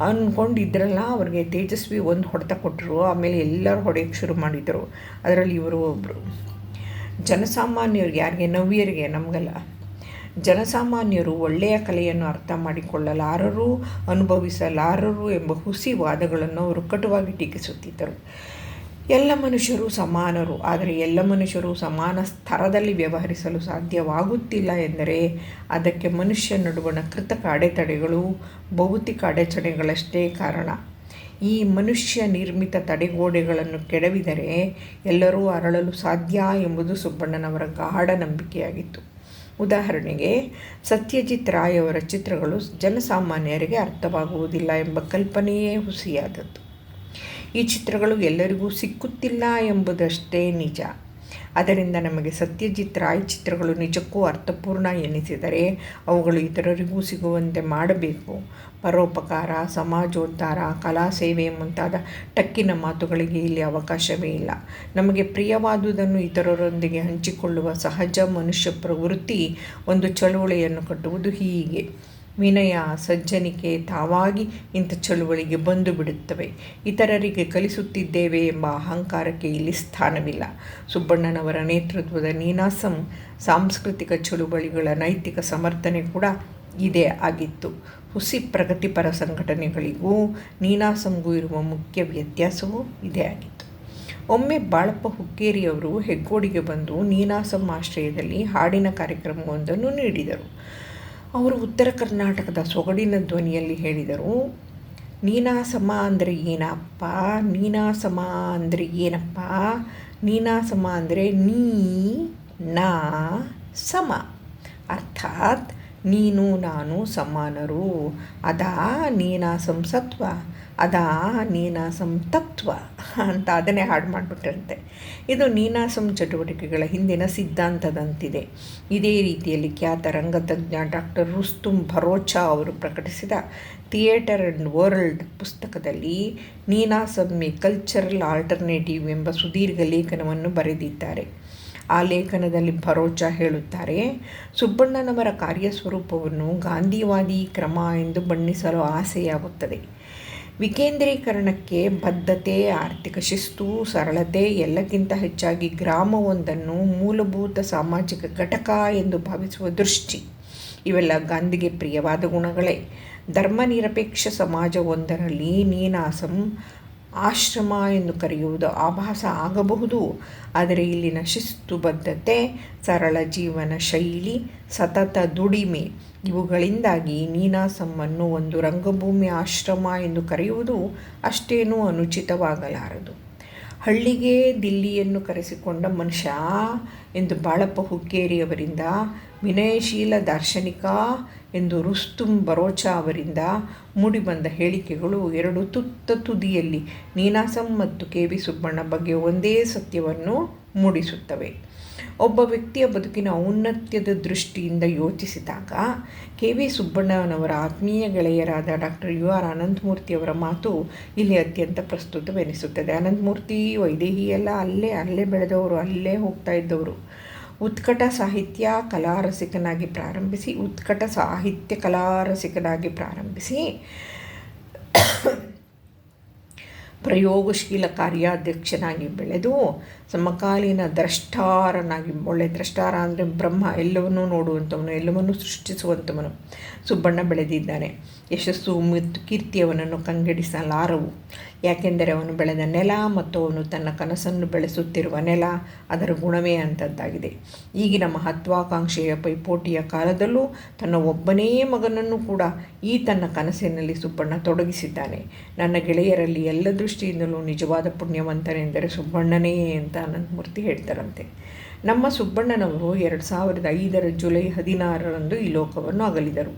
ಅಂದ್ಕೊಂಡಿದ್ರಲ್ಲ ಅವ್ರಿಗೆ ತೇಜಸ್ವಿ ಒಂದು ಹೊಡೆತ ಕೊಟ್ಟರು ಆಮೇಲೆ ಎಲ್ಲರೂ ಹೊಡೆಯೋಕ್ಕೆ ಶುರು ಮಾಡಿದರು. ಅದರಲ್ಲಿ ಇವರು ಒಬ್ಬರು ಜನಸಾಮಾನ್ಯರಿಗೆ ಯಾರಿಗೆ? ನವ್ಯರಿಗೆ, ನಮಗಲ್ಲ. ಜನಸಾಮಾನ್ಯರು ಒಳ್ಳೆಯ ಕಲೆಯನ್ನು ಅರ್ಥ ಮಾಡಿಕೊಳ್ಳಲಾರರು, ಅನುಭವಿಸಲಾರರು ಎಂಬ ಹುಸಿ ವಾದಗಳನ್ನು ಅವರು ಕಟುವಾಗಿ ಟೀಕಿಸುತ್ತಿದ್ದರು. ಎಲ್ಲ ಮನುಷ್ಯರು ಸಮಾನರು, ಆದರೆ ಎಲ್ಲ ಮನುಷ್ಯರು ಸಮಾನ ಸ್ತರದಲ್ಲಿ ವ್ಯವಹರಿಸಲು ಸಾಧ್ಯವಾಗುತ್ತಿಲ್ಲ ಎಂದರೆ ಅದಕ್ಕೆ ಮನುಷ್ಯ ನಡುವಣ ಕೃತಕ ಅಡೆತಡೆಗಳು, ಭೌತಿಕ ಅಡೆತಡೆಗಳಷ್ಟೇ ಕಾರಣ. ಈ ಮನುಷ್ಯ ನಿರ್ಮಿತ ತಡೆಗೋಡೆಗಳನ್ನು ಕೆಡವಿದರೆ ಎಲ್ಲರೂ ಅರಳಲು ಸಾಧ್ಯ ಎಂಬುದು ಸುಬ್ಬಣ್ಣನವರ ಗಾಢ ನಂಬಿಕೆಯಾಗಿತ್ತು ಉದಾಹರಣೆಗೆ, ಸತ್ಯಜಿತ್ ರಾಯ್ ಅವರ ಚಿತ್ರಗಳು ಜನಸಾಮಾನ್ಯರಿಗೆ ಅರ್ಥವಾಗುವುದಿಲ್ಲ ಎಂಬ ಕಲ್ಪನೆಯೇ ಹುಸಿಯಾದದ್ದು. ಈ ಚಿತ್ರಗಳು ಎಲ್ಲರಿಗೂ ಸಿಕ್ಕುತ್ತಿಲ್ಲ ಎಂಬುದಷ್ಟೇ ನಿಜ. ಅದರಿಂದ ನಮಗೆ ಸತ್ಯಜಿತ್ ರಾಯ್ ಚಿತ್ರಗಳು ನಿಜಕ್ಕೂ ಅರ್ಥಪೂರ್ಣ ಎನಿಸಿದರೆ ಅವುಗಳು ಇತರರಿಗೂ ಸಿಗುವಂತೆ ಮಾಡಬೇಕು. ಪರೋಪಕಾರ, ಸಮಾಜೋದ್ಧಾರ, ಕಲಾ ಸೇವೆ ಮುಂತಾದ ಟಕ್ಕಿನ ಮಾತುಗಳಿಗೆ ಇಲ್ಲಿ ಅವಕಾಶವೇ ಇಲ್ಲ. ನಮಗೆ ಪ್ರಿಯವಾದುದನ್ನು ಇತರರೊಂದಿಗೆ ಹಂಚಿಕೊಳ್ಳುವ ಸಹಜ ಮನುಷ್ಯ ಪ್ರವೃತ್ತಿ ಒಂದು ಚಳುವಳಿಯನ್ನು ಕಟ್ಟುವುದು ಹೀಗೆ. ವಿನಯ ಸಜ್ಜನಿಕೆ ತಾವಾಗಿ ಇಂಥ ಚಳುವಳಿಗೆ ಬಂದು ಬಿಡುತ್ತವೆ. ಇತರರಿಗೆ ಕಲಿಸುತ್ತಿದ್ದೇವೆ ಎಂಬ ಅಹಂಕಾರಕ್ಕೆ ಇಲ್ಲಿ ಸ್ಥಾನವಿಲ್ಲ. ಸುಬ್ಬಣ್ಣನವರ ನೇತೃತ್ವದ ನೀನಾಸಂ ಸಾಂಸ್ಕೃತಿಕ ಚಳುವಳಿಗಳ ನೈತಿಕ ಸಮರ್ಥನೆ ಕೂಡ ಇದೇ ಆಗಿತ್ತು. ಹುಸಿ ಪ್ರಗತಿಪರ ಸಂಘಟನೆಗಳಿಗೂ ನೀನಾಸಂಗೂ ಇರುವ ಮುಖ್ಯ ವ್ಯತ್ಯಾಸವೂ ಇದೇ ಆಗಿತ್ತು. ಒಮ್ಮೆ ಬಾಳಪ್ಪ ಹುಕ್ಕೇರಿಯವರು ಹೆಗ್ಗೋಡಿಗೆ ಬಂದು ನೀನಾಸಂ ಆಶ್ರಯದಲ್ಲಿ ಹಾಡಿನ ಕಾರ್ಯಕ್ರಮವೊಂದನ್ನು ನೀಡಿದರು. ಅವರು ಉತ್ತರ ಕರ್ನಾಟಕದ ಸೊಗಡಿನ ಧ್ವನಿಯಲ್ಲಿ ಹೇಳಿದರು ನೀನಾಸಮ ಅಂದರೆ ಏನಪ್ಪ? ನೀನಾಸಮ ಅಂದರೆ ಏನಪ್ಪ? ನೀನಾಸಮ ಅಂದರೆ ನೀ ನಾ ಸಮ. ಅರ್ಥಾತ್ ನೀನು, ನಾನು ಸಮಾನರು. ಅದಾ ನೀನಾ ಸತ್ವ ಅದಾ ನೀನಾಸಂ ತತ್ವ ಅಂತ ಅದನ್ನೇ ಹಾಡು ಮಾಡಿಬಿಟ್ಟಿರುತ್ತೆ ಇದು ನೀನಾಸಂ ಚಟುವಟಿಕೆಗಳ ಹಿಂದಿನ ಸಿದ್ಧಾಂತದಂತಿದೆ. ಇದೇ ರೀತಿಯಲ್ಲಿ ಖ್ಯಾತ ರಂಗತಜ್ಞ ಡಾಕ್ಟರ್ ರುಸ್ತುಂ ಭರೋಚಾ ಅವರು ಪ್ರಕಟಿಸಿದ ಥಿಯೇಟರ್ ಆ್ಯಂಡ್ ವರ್ಲ್ಡ್ ಪುಸ್ತಕದಲ್ಲಿ ನೀನಾಸಂ ಎ ಕಲ್ಚರಲ್ ಆಲ್ಟರ್ನೇಟಿವ್ ಎಂಬ ಸುದೀರ್ಘ ಲೇಖನವನ್ನು ಬರೆದಿದ್ದಾರೆ. ಆ ಲೇಖನದಲ್ಲಿ ಭರೋಚಾ ಹೇಳುತ್ತಾರೆ, ಸುಬ್ಬಣ್ಣನವರ ಕಾರ್ಯಸ್ವರೂಪವನ್ನು ಗಾಂಧಿವಾದಿ ಕ್ರಮ ಎಂದು ಬಣ್ಣಿಸಲು ಆಸೆಯಾಗುತ್ತದೆ. ವಿಕೇಂದ್ರೀಕರಣಕ್ಕೆ ಬದ್ಧತೆ, ಆರ್ಥಿಕ ಶಿಸ್ತು, ಸರಳತೆ ಎಲ್ಲಕ್ಕಿಂತ ಹೆಚ್ಚಾಗಿ ಗ್ರಾಮವೊಂದನ್ನು ಮೂಲಭೂತ ಸಾಮಾಜಿಕ ಘಟಕ ಎಂದು ಭಾವಿಸುವ ದೃಷ್ಟಿ. ಇವೆಲ್ಲ ಗಾಂಧಿಗೆ ಪ್ರಿಯವಾದ ಗುಣಗಳೇ. ಧರ್ಮನಿರಪೇಕ್ಷ ಸಮಾಜವೊಂದರಲ್ಲಿ ನೀನಾಸಂ ಆಶ್ರಮ ಎಂದು ಕರೆಯುವುದು ಆಭಾಸ ಆಗಬಹುದು. ಆದರೆ ಇಲ್ಲಿನ ಶಿಸ್ತುಬದ್ಧತೆ, ಸರಳ ಜೀವನ ಶೈಲಿ, ಸತತ ದುಡಿಮೆ ಇವುಗಳಿಂದಾಗಿ ನೀನಾಸಮ್ಮನ್ನು ಒಂದು ರಂಗಭೂಮಿ ಆಶ್ರಮ ಎಂದು ಕರೆಯುವುದು ಅಷ್ಟೇನೂ ಅನುಚಿತವಾಗಲಾರದು. ಹಳ್ಳಿಗೆ ದಿಲ್ಲಿಯನ್ನು ಕರೆಸಿಕೊಂಡ ಮನುಷ್ಯ ಎಂದು ಬಾಳಪ್ಪ ಹುಕ್ಕೇರಿಯವರಿಂದ, ವಿನಯಶೀಲ ದಾರ್ಶನಿಕ ಎಂದು ರುಸ್ತುಂ ಬರೋಚಾ ಅವರಿಂದ ಮೂಡಿಬಂದ ಹೇಳಿಕೆಗಳು ಎರಡು ತುತ್ತ ತುದಿಯಲ್ಲಿ ನೀನಾಸಂ ಮತ್ತು ಕೆ ವಿ ಸುಬ್ಬಣ್ಣ ಬಗ್ಗೆ ಒಂದೇ ಸತ್ಯವನ್ನು ಮೂಡಿಸುತ್ತವೆ. ಒಬ್ಬ ವ್ಯಕ್ತಿಯ ಬದುಕಿನ ಔನ್ನತ್ಯದ ದೃಷ್ಟಿಯಿಂದ ಯೋಚಿಸಿದಾಗ ಕೆ ವಿ ಸುಬ್ಬಣ್ಣನವರ ಆತ್ಮೀಯ ಗೆಳೆಯರಾದ ಡಾಕ್ಟರ್ ಯು ಆರ್ ಅನಂತಮೂರ್ತಿಯವರ ಮಾತು ಇಲ್ಲಿ ಅತ್ಯಂತ ಪ್ರಸ್ತುತವೆನಿಸುತ್ತದೆ. ಅನಂತಮೂರ್ತಿ ವೈದೇಹಿ ಎಲ್ಲ ಅಲ್ಲೇ ಅಲ್ಲೇ ಬೆಳೆದವರು, ಅಲ್ಲೇ ಹೋಗ್ತಾ ಇದ್ದವರು. ಉತ್ಕಟ ಸಾಹಿತ್ಯ ಕಲಾರಸಿಕನಾಗಿ ಪ್ರಾರಂಭಿಸಿ, ಉತ್ಕಟ ಸಾಹಿತ್ಯ ಕಲಾರಸಿಕನಾಗಿ ಪ್ರಾರಂಭಿಸಿ, ಪ್ರಯೋಗಶೀಲ ಕಾರ್ಯಾಧ್ಯಕ್ಷನಾಗಿ ಬೆಳೆದು ಸಮಕಾಲೀನ ದ್ರಷ್ಟಾರನಾಗಿ, ಒಳ್ಳೆ ದ್ರಷ್ಟಾರ ಅಂದರೆ ಬ್ರಹ್ಮ ಎಲ್ಲವನ್ನೂ ನೋಡುವಂಥವನು, ಎಲ್ಲವನ್ನೂ ಸೃಷ್ಟಿಸುವಂಥವನು. ಸುಬ್ಬಣ್ಣ ಬೆಳೆದಿದ್ದಾನೆ. ಯಶಸ್ಸು ಮತ್ತು ಕೀರ್ತಿ ಅವನನ್ನು ಕಂಗೆಡಿಸಲಾರವು. ಯಾಕೆಂದರೆ ಅವನು ಬೆಳೆದ ನೆಲ ಮತ್ತು ಅವನು ತನ್ನ ಕನಸನ್ನು ಬೆಳೆಸುತ್ತಿರುವ ನೆಲ ಅದರ ಗುಣವೇ ಅಂಥದ್ದಾಗಿದೆ ಈಗಿನ ಮಹತ್ವಾಕಾಂಕ್ಷೆಯ ಪೈಪೋಟಿಯ ಕಾಲದಲ್ಲೂ ತನ್ನ ಒಬ್ಬನೇ ಮಗನನ್ನು ಕೂಡ ಈ ತನ್ನ ಕನಸಿನಲ್ಲಿ ಸುಬ್ಬಣ್ಣ ತೊಡಗಿಸಿದ್ದಾನೆ. ನನ್ನ ಗೆಳೆಯರಲ್ಲಿ ಎಲ್ಲ ದೃಷ್ಟಿಯಿಂದಲೂ ನಿಜವಾದ ಪುಣ್ಯವಂತನೆಂದರೆ ಸುಬ್ಬಣ್ಣನೇ ಅಂತ ಅನಂತಮೂರ್ತಿ ಹೇಳ್ತಾರಂತೆ. ನಮ್ಮ ಸುಬ್ಬಣ್ಣನವರು ಎರಡು ಸಾವಿರದ ಐದರ ಜುಲೈ ಹದಿನಾರರಂದು ಈ ಲೋಕವನ್ನು ಅಗಲಿದರು.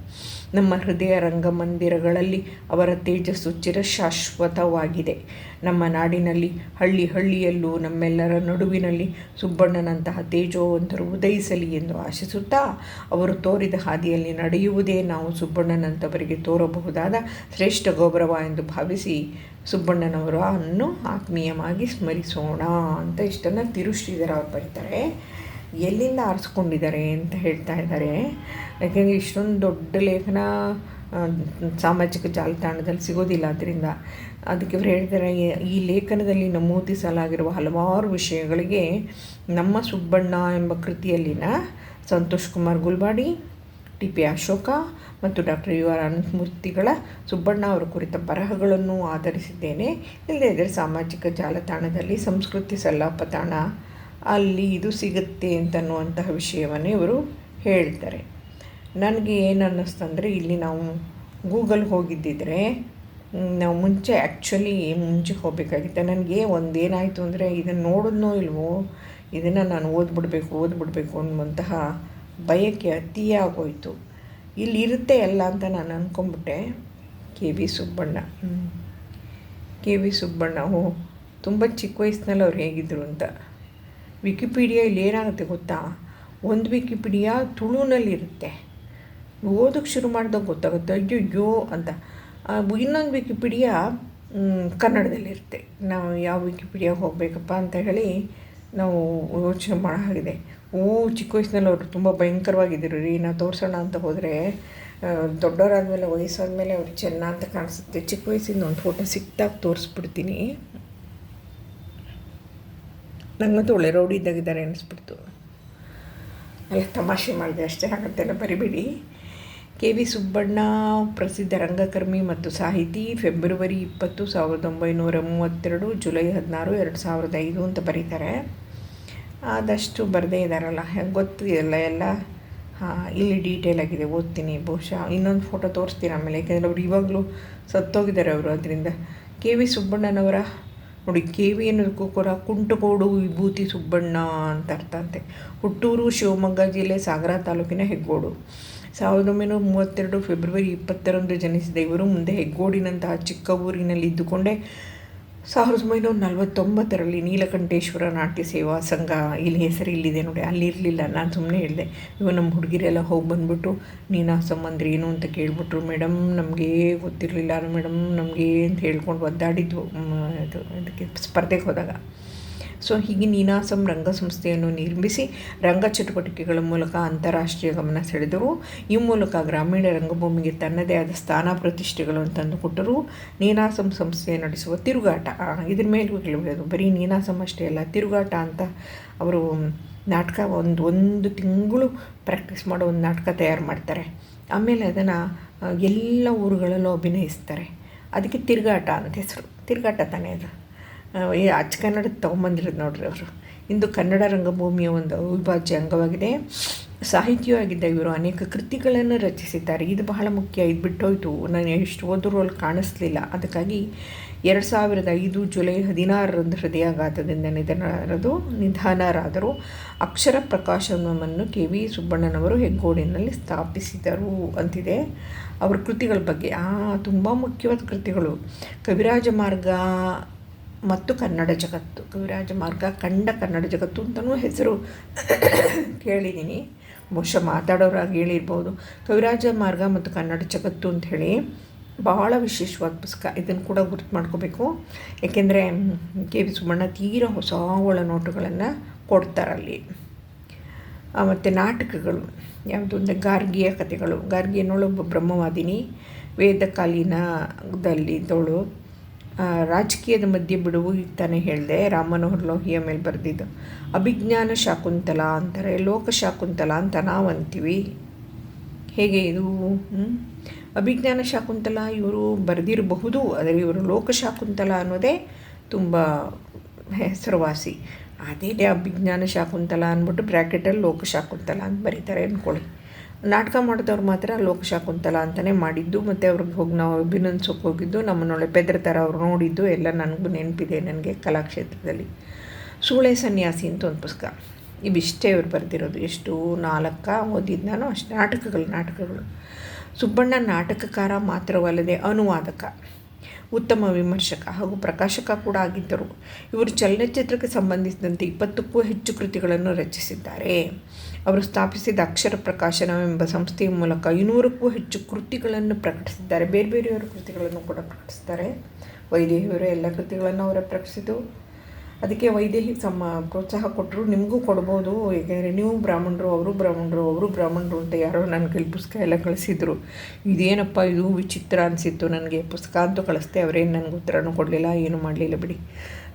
ನಮ್ಮ ಹೃದಯ ರಂಗಮಂದಿರಗಳಲ್ಲಿ ಅವರ ತೇಜಸ್ಸು ಚಿರಶಾಶ್ವತವಾಗಿದೆ. ನಮ್ಮ ನಾಡಿನಲ್ಲಿ, ಹಳ್ಳಿ ಹಳ್ಳಿಯಲ್ಲೂ, ನಮ್ಮೆಲ್ಲರ ನಡುವಿನಲ್ಲಿ ಸುಬ್ಬಣ್ಣನಂತಹ ತೇಜೋವಂತರು ಉದಯಿಸಲಿ ಎಂದು ಆಶಿಸುತ್ತಾ, ಅವರು ತೋರಿದ ಹಾದಿಯಲ್ಲಿ ನಡೆಯುವುದೇ ನಾವು ಸುಬ್ಬಣ್ಣನಂತವರಿಗೆ ತೋರಬಹುದಾದ ಶ್ರೇಷ್ಠ ಗೌರವ ಎಂದು ಭಾವಿಸಿ ಸುಬ್ಬಣ್ಣನವರನ್ನು ಆತ್ಮೀಯವಾಗಿ ಸ್ಮರಿಸೋಣ ಅಂತ ಇಷ್ಟನ್ನು ತಿರುಶ್ರೀಧರ ಅವ್ರು ಬರೀತಾರೆ. ಎಲ್ಲಿಂದ ಆರಿಸ್ಕೊಂಡಿದ್ದಾರೆ ಅಂತ ಹೇಳ್ತಾ ಇದ್ದಾರೆ. ಯಾಕೆಂದರೆ ಇಷ್ಟೊಂದು ದೊಡ್ಡ ಲೇಖನ ಸಾಮಾಜಿಕ ಜಾಲತಾಣದಲ್ಲಿ ಸಿಗೋದಿಲ್ಲ. ಅದರಿಂದ ಅದಕ್ಕೆ ಇವರು ಹೇಳ್ತಾರೆ, ಈ ಲೇಖನದಲ್ಲಿ ನಮೂದಿಸಲಾಗಿರುವ ಹಲವಾರು ವಿಷಯಗಳಿಗೆ ನಮ್ಮ ಸುಬ್ಬಣ್ಣ ಎಂಬ ಕೃತಿಯಲ್ಲಿನ ಸಂತೋಷ್ ಕುಮಾರ್ ಗುಲ್ಬಾಡಿ, ಟಿ ಪಿ ಅಶೋಕ ಮತ್ತು ಡಾಕ್ಟರ್ ಯು ಆರ್ ಅನಂತಮೂರ್ತಿಗಳ ಸುಬ್ಬಣ್ಣ ಅವರ ಕುರಿತ ಬರಹಗಳನ್ನು ಆಧರಿಸಿದ್ದೇನೆ. ಇಲ್ಲದೇ ಇದ್ದರೆ ಸಾಮಾಜಿಕ ಜಾಲತಾಣದಲ್ಲಿ ಸಂಸ್ಕೃತಿ ಸಲ್ಲಾಪತಾಣ ಅಲ್ಲಿ ಇದು ಸಿಗುತ್ತೆ ಅಂತನ್ನುವಂತಹ ವಿಷಯವನ್ನು ಇವರು ಹೇಳ್ತಾರೆ. ನನಗೆ ಏನು ಅನ್ನಿಸ್ತಂದರೆ, ಇಲ್ಲಿ ನಾವು ಗೂಗಲ್ ಹೋಗಿದ್ದಿದ್ರೆ, ನಾವು ಮುಂಚೆ ಆ್ಯಕ್ಚುಲಿ ಮುಂಚೆ ಹೋಗಬೇಕಾಗಿತ್ತು. ನನಗೆ ಒಂದೇನಾಯಿತು ಅಂದರೆ ಇದನ್ನು ನೋಡಿದ್ನೋ ಇಲ್ವೋ, ಇದನ್ನು ನಾನು ಓದ್ಬಿಡ್ಬೇಕು ಓದ್ಬಿಡ್ಬೇಕು ಅನ್ನುವಂತಹ ಬಯಕೆ ಅತಿಯಾಗೋಯಿತು ಇಲ್ಲಿ ಇರುತ್ತೆ ಎಲ್ಲ ಅಂತ ನಾನು ಅಂದ್ಕೊಂಬಿಟ್ಟೆ K V Subbanna. K V Subbanna ಓ ತುಂಬ ಚಿಕ್ಕ ವಯಸ್ಸಿನಲ್ಲಿ ಅವ್ರು ಹೇಗಿದ್ದರು ಅಂತ. ವಿಕಿಪೀಡಿಯಾ ಇಲ್ಲಿ ಏನಾಗುತ್ತೆ ಗೊತ್ತಾ? ಒಂದು ವಿಕಿಪೀಡಿಯಾ ತುಳುನಲ್ಲಿರುತ್ತೆ ಓದೋಕ್ಕೆ ಶುರು ಮಾಡಿದಾಗ ಗೊತ್ತಾಗುತ್ತೆ. ಅಯ್ಯೋಯ್ಯೋ ಅಂತ. ಇನ್ನೊಂದು ವಿಕಿಪೀಡಿಯಾ ಕನ್ನಡದಲ್ಲಿರುತ್ತೆ. ನಾವು ಯಾವ ವಿಕಿಪೀಡಿಯಾಗೆ ಹೋಗಬೇಕಪ್ಪ ಅಂತ ಹೇಳಿ ನಾವು ಯೋಚನೆ ಮಾಡೋ ಹಾಗಿದೆ. ಓ, ಚಿಕ್ಕ ವಯಸ್ಸಿನಲ್ಲಿ ಅವರು ತುಂಬ ಭಯಂಕರವಾಗಿದ್ದರು ರೀ ನಾವು ತೋರಿಸೋಣ ಅಂತ ಹೋದರೆ ದೊಡ್ಡವರಾದಮೇಲೆ, ವಯಸ್ಸಾದಮೇಲೆ ಅವ್ರು ಚೆನ್ನ ಅಂತ ಕಾಣಿಸುತ್ತೆ. ಚಿಕ್ಕ ವಯಸ್ಸಿಂದ ಒಂದು ಫೋಟೋ ಸಿಕ್ತಾಗ ತೋರಿಸ್ಬಿಡ್ತೀನಿ. ನಂಗಂತೂ ಒಳ್ಳೆ ರೌಡಿ ಇದ್ದಾಗಿದ್ದಾರೆ ಅನಿಸ್ಬಿಡ್ತು ಅಲ್ಲ ತಮಾಷೆ ಮಾಡಿದೆ ಅಷ್ಟೇ, ಹಾಗಂತೆಲ್ಲ ಬರಿಬೇಡಿ. ಕೆ ವಿ ಸುಬ್ಬಣ್ಣ, ಪ್ರಸಿದ್ಧ ರಂಗಕರ್ಮಿ ಮತ್ತು ಸಾಹಿತಿ, ಫೆಬ್ರವರಿ ಇಪ್ಪತ್ತು, ಸಾವಿರದ ಒಂಬೈನೂರ ಮೂವತ್ತೆರಡು, ಜುಲೈ ಹದಿನಾರು, ಎರಡು ಸಾವಿರದ ಐದು ಅಂತ ಬರೀತಾರೆ. ಆದಷ್ಟು ಬರದೇ ಇದ್ದಾರಲ್ಲ ಹೆಂಗೆ ಗೊತ್ತಿದೆಯಲ್ಲ ಎಲ್ಲ ಹಾಂ, ಇಲ್ಲಿ ಡೀಟೇಲ್ ಆಗಿದೆ, ಓದ್ತೀನಿ, ಬಹುಶಃ ಇನ್ನೊಂದು ಫೋಟೋ ತೋರಿಸ್ತೀನಿ ಆಮೇಲೆ, ಯಾಕೆಂದರೆ ಅವರು ಇವಾಗಲೂ ಸತ್ತೋಗಿದ್ದಾರೆ ಅವರು, ಅದರಿಂದ. ಕೆ ವಿ ಸುಬ್ಬಣ್ಣನವರ ನೋಡಿ ಕೆ ವಿ ಅನ್ನೋದಕ್ಕೂ ಕೂಡ ಕುಂಟಗೋಡು ವಿಭೂತಿ ಸುಬ್ಬಣ್ಣ ಅಂತ ಅರ್ಥ ಅಂತೆ. ಹುಟ್ಟೂರು ಶಿವಮೊಗ್ಗ ಜಿಲ್ಲೆ ಸಾಗರ ತಾಲೂಕಿನ ಹೆಗ್ಗೋಡು. ಸಾವಿರದ ಒಂಬೈನೂರ ಮೂವತ್ತೆರಡು ಫೆಬ್ರವರಿ ಇಪ್ಪತ್ತರಂದು ಜನಿಸಿದ ಇವರು ಮುಂದೆ ಹೆಗ್ಗೋಡಿನಂತಹ ಚಿಕ್ಕ ಊರಿನಲ್ಲಿ ಇದ್ದುಕೊಂಡೇ ಸಾವಿರದ ಒಂಬೈನೂರ ನಲವತ್ತೊಂಬತ್ತರಲ್ಲಿ ನೀಲಕಂಠೇಶ್ವರ ನಾಟ್ಯ ಸೇವಾ ಸಂಘ ಇಲ್ಲಿ ಹೆಸರು ಇಲ್ಲಿದೆ ನೋಡಿ. ಅಲ್ಲಿ ಇರಲಿಲ್ಲ, ನಾನು ಸುಮ್ಮನೆ ಹೇಳಿದೆ ಇವಾಗ ನಮ್ಮ ಹುಡುಗಿರೆಲ್ಲ ಹೋಗಿ ಬಂದ್ಬಿಟ್ಟು, ನೀನು ಸಂಬಂಧ ಏನು ಅಂತ ಕೇಳಿಬಿಟ್ರು. ಮೇಡಮ್ ನಮಗೆ ಗೊತ್ತಿರಲಿಲ್ಲ. ಮೇಡಮ್ ನಮಗೆ, ಅಂತ ಹೇಳ್ಕೊಂಡು ಒದ್ದಾಡಿದ್ವು. ಇದು, ಇದಕ್ಕೆ ಸ್ಪರ್ಧೆಗೆ ಹೋದಾಗ. ಸೊ ಹೀಗೆ ನೀನಾಸಂ ರಂಗಸಂಸ್ಥೆಯನ್ನು ನಿರ್ಮಿಸಿ ರಂಗ ಚಟುವಟಿಕೆಗಳ ಮೂಲಕ ಅಂತಾರಾಷ್ಟ್ರೀಯ ಗಮನ ಸೆಳೆದರು. ಈ ಮೂಲಕ ಗ್ರಾಮೀಣ ರಂಗಭೂಮಿಗೆ ತನ್ನದೇ ಆದ ಸ್ಥಾನ ಪ್ರತಿಷ್ಠೆಗಳನ್ನು ತಂದುಕೊಟ್ಟರು. ನೀನಾಸಂ ಸಂಸ್ಥೆ ನಡೆಸುವ ತಿರುಗಾಟ ಇದ್ರ ಮೇಲೂ ಕೇಳಬಹುದು ಬರೀ ನೀನಾಸಂ ಅಷ್ಟೇ ಅಲ್ಲ, ತಿರುಗಾಟ ಅಂತ ಅವರು ನಾಟಕ ಒಂದು ಒಂದು ತಿಂಗಳು ಪ್ರಾಕ್ಟೀಸ್ ಮಾಡೋ ಒಂದು ನಾಟಕ ತಯಾರು ಮಾಡ್ತಾರೆ. ಆಮೇಲೆ ಅದನ್ನು ಎಲ್ಲ ಊರುಗಳಲ್ಲೂ ಅಭಿನಯಿಸ್ತಾರೆ. ಅದಕ್ಕೆ ತಿರುಗಾಟ ಅಂತ ಹೆಸರು. ತಿರುಗಾಟ ತಾನೇ ಅದು. ಈ ಅಚ್ಚ ಕನ್ನಡ ತೊಗೊಂಬಂದಿರೋದು ನೋಡ್ರಿ ಅವರು. ಇಂದು ಕನ್ನಡ ರಂಗಭೂಮಿಯ ಒಂದು ಅವಿಭಾಜ್ಯ ಅಂಗವಾಗಿದೆ. ಸಾಹಿತ್ಯವಾಗಿದ್ದ ಇವರು ಅನೇಕ ಕೃತಿಗಳನ್ನು ರಚಿಸಿದ್ದಾರೆ. ಇದು ಬಹಳ ಮುಖ್ಯ. ಇದು ಬಿಟ್ಟೋಯ್ತು. ನಾನು ಎಷ್ಟು ಓದಿದ್ರು ಅಲ್ಲಿ ಕಾಣಿಸ್ಲಿಲ್ಲ. ಅದಕ್ಕಾಗಿ ಎರಡು ಸಾವಿರದ ಐದು ಜುಲೈ ಹದಿನಾರರಂದು ಹೃದಯಾಘಾತದಿಂದ ನಿಧನರಾದರು ನಿಧನರಾದರು. ಅಕ್ಷರ ಪ್ರಕಾಶನವನ್ನು ಕೆ ವಿ ಸುಬ್ಬಣ್ಣನವರು ಹೆಗ್ಗೋಡಿನಲ್ಲಿ ಸ್ಥಾಪಿಸಿದರು ಅಂತಿದೆ. ಅವರ ಕೃತಿಗಳ ಬಗ್ಗೆ. ಆ, ತುಂಬ ಮುಖ್ಯವಾದ ಕೃತಿಗಳು. ಕವಿರಾಜ ಮಾರ್ಗ ಮತ್ತು ಕನ್ನಡ ಜಗತ್ತು. ಕವಿರಾಜ ಮಾರ್ಗ, ಕಂಡ ಕನ್ನಡ ಜಗತ್ತು ಅಂತಲೂ ಹೆಸರು ಕೇಳಿದ್ದೀನಿ ಬಹುಶಃ ಮಾತಾಡೋರಾಗಿ ಹೇಳಿರ್ಬೋದು. ಕವಿರಾಜ ಮಾರ್ಗ ಮತ್ತು ಕನ್ನಡ ಜಗತ್ತು ಅಂತ ಹೇಳಿ ಭಾಳ ವಿಶೇಷವಾದ ಪುಸ್ತಕ. ಇದನ್ನು ಕೂಡ ಗುರುತು ಮಾಡ್ಕೋಬೇಕು. ಏಕೆಂದರೆ ಕೆ ವಿ ಸುಬ್ಬಣ್ಣ ತೀರ ಹೊಸ ಒಳನೋಟುಗಳನ್ನು ಕೊಡ್ತಾರಲ್ಲಿ. ಮತ್ತು ನಾಟಕಗಳು. ಯಾವುದು ಅಂದರೆ ಗಾರ್ಗಿಯ ಕಥೆಗಳು. ಗಾರ್ಗಿ ಅನ್ನೋಳೊಬ್ಬ ಬ್ರಹ್ಮವಾದಿನಿ. ವೇದಕಾಲೀನದಲ್ಲಿ ರಾಜಕೀಯದ ಮಧ್ಯೆ ಬಿಡುವು ತಾನೇ ಹೇಳಿದೆ ರಾಮನೋಹರ್ ಲೋಹಿಯ ಮೇಲೆ ಬರೆದಿದ್ದು. ಅಭಿಜ್ಞಾನ ಶಾಕುಂತಲ ಅಂತಾರೆ, ಲೋಕ ಶಾಕುಂತಲ ಅಂತ ನಾವು ಅಂತೀವಿ. ಹೇಗೆ ಇದು? ಅಭಿಜ್ಞಾನ ಶಾಕುಂತಲ ಇವರು ಬರೆದಿರಬಹುದು, ಆದರೆ ಇವರು ಲೋಕ ಶಾಕುಂತಲ ಅನ್ನೋದೇ ತುಂಬ ಹೆಸರುವಾಸಿ. ಅದೇ ಅಭಿಜ್ಞಾನ ಶಾಕುಂತಲ ಅಂದ್ಬಿಟ್ಟು ಬ್ರ್ಯಾಕೆಟಲ್ಲಿ ಲೋಕ ಶಾಕುಂತಲ ಅಂತ ಬರೀತಾರೆ ಅಂದ್ಕೊಳ್ಳಿ ನಾಟಕ ಮಾಡಿದವ್ರು ಮಾತ್ರ ಲೋಕಶಾಕುಂತಲ ಅಂತಲೇ ಮಾಡಿದ್ದು, ಮತ್ತು ಅವ್ರಿಗೆ ಹೋಗಿ ನಾವು ಅಭಿನಂದಿಸೋಕೆ ಹೋಗಿದ್ದು ನಮ್ಮನ್ನೊಳ್ಳೆ ಥರ ಅವ್ರು ನೋಡಿದ್ದು, ಎಲ್ಲ ನನಗೂ ನೆನಪಿದೆ ನನಗೆ ಕಲಾಕ್ಷೇತ್ರದಲ್ಲಿ. ಸೂಳೆ ಸನ್ಯಾಸಿ ಅಂತ ಒಂದು ಪುಸ್ತಕ. ಇವಿಷ್ಟೇ ಇವ್ರು ಬರೆದಿರೋದು. ಎಷ್ಟು ನಾಲ್ಕ ಓದಿದ್ದು ನಾನು ಅಷ್ಟು. ನಾಟಕಗಳು ನಾಟಕಗಳು. ಸುಬ್ಬಣ್ಣ ನಾಟಕಕಾರ ಮಾತ್ರವಲ್ಲದೆ ಅನುವಾದಕ. ಉತ್ತಮ ವಿಮರ್ಶಕ ಹಾಗೂ ಪ್ರಕಾಶಕ ಕೂಡ ಆಗಿದ್ದರು. ಇವರು ಚಲನಚಿತ್ರಕ್ಕೆ ಸಂಬಂಧಿಸಿದಂತೆ ಇಪ್ಪತ್ತಕ್ಕೂ ಹೆಚ್ಚು ಕೃತಿಗಳನ್ನು ರಚಿಸಿದ್ದಾರೆ. ಅವರು ಸ್ಥಾಪಿಸಿದ ಅಕ್ಷರ ಪ್ರಕಾಶನ ಎಂಬ ಸಂಸ್ಥೆಯ ಮೂಲಕ ಐನೂರಕ್ಕೂ ಹೆಚ್ಚು ಕೃತಿಗಳನ್ನು ಪ್ರಕಟಿಸಿದ್ದಾರೆ. ಬೇರೆ ಬೇರೆಯವರ ಕೃತಿಗಳನ್ನು ಕೂಡ ಪ್ರಕಟಿಸಿದ್ದಾರೆ. ವೈದೇಹಿಯವರು ಎಲ್ಲ ಕೃತಿಗಳನ್ನು ಅವರೇ ಪ್ರಕಟಿಸಿದ್ದು. ಅದಕ್ಕೆ ವೈದೇಹಿ ಸಮ ಪ್ರೋತ್ಸಾಹ ಕೊಟ್ಟರು. ನಿಮಗೂ ಕೊಡ್ಬೋದು. ಏಕೆಂದರೆ ನೀವು ಬ್ರಾಹ್ಮಣರು, ಅವರು ಬ್ರಾಹ್ಮಣರು ಅವರು ಬ್ರಾಹ್ಮಣರು ಅಂತ ಯಾರೋ ನನಗೆ ಪುಸ್ತಕ ಎಲ್ಲ ಕಳಿಸಿದ್ರು. ಇದೇನಪ್ಪ ಇದು? ವಿಚಿತ್ರ ಅನಿಸಿತ್ತು ನನಗೆ. ಪುಸ್ತಕ ಅಂತೂ ಕಳಿಸ್ದೆ. ಅವರೇನು ನನಗೆ ಉತ್ತರನೂ ಕೊಡಲಿಲ್ಲ, ಏನೂ ಮಾಡಲಿಲ್ಲ ಬಿಡಿ.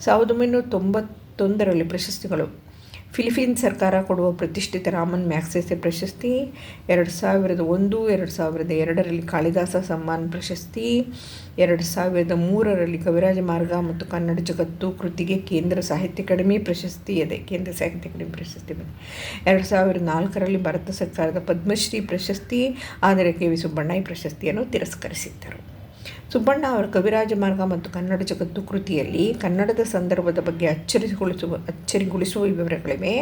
ಸಾವಿರದ ಒಂಬೈನೂರ ತೊಂಬತ್ತೊಂದರಲ್ಲಿ ಪ್ರಶಸ್ತಿಗಳು ಫಿಲಿಪೀನ್ ಸರ್ಕಾರ ಕೊಡುವ ಪ್ರತಿಷ್ಠಿತ ರಾಮನ್ ಮ್ಯಾಕ್ಸೆಸೆ ಪ್ರಶಸ್ತಿ, ಎರಡು ಸಾವಿರದ ಒಂದು, ಎರಡು ಸಾವಿರದ ಎರಡರಲ್ಲಿ ಕಾಳಿದಾಸ ಸಮ್ಮಾನ್ ಪ್ರಶಸ್ತಿ, ಎರಡು ಸಾವಿರದ ಮೂರರಲ್ಲಿ ಕವಿರಾಜ ಮಾರ್ಗ ಮತ್ತು ಕನ್ನಡ ಜಗತ್ತು ಕೃತಿಗೆ ಕೇಂದ್ರ ಸಾಹಿತ್ಯ ಅಕಾಡೆಮಿ ಪ್ರಶಸ್ತಿ ಇದೆ ಕೇಂದ್ರ ಸಾಹಿತ್ಯ ಅಕಾಡೆಮಿ ಪ್ರಶಸ್ತಿ ಬಂದಿದೆ ಎರಡು ಸಾವಿರದ ನಾಲ್ಕರಲ್ಲಿ ಭಾರತ ಸರ್ಕಾರದ ಪದ್ಮಶ್ರೀ ಪ್ರಶಸ್ತಿ, ಆದರೆ ಕೆ ವಿ ಸುಬ್ಬಣ್ಣ ಈ ಪ್ರಶಸ್ತಿಯನ್ನು ತಿರಸ್ಕರಿಸಿದ್ದರು. ಸುಬ್ಬಣ್ಣ ಅವರ ಕವಿರಾಜ ಮಾರ್ಗ ಮತ್ತು ಕನ್ನಡ ಜಗತ್ತು ಕೃತಿಯಲ್ಲಿ ಕನ್ನಡದ ಸಂದರ್ಭದ ಬಗ್ಗೆ ಅಚ್ಚರಿಗೊಳಿಸುವ ಅಚ್ಚರಿಗೊಳಿಸುವ ವಿವರಗಳಿವೆ.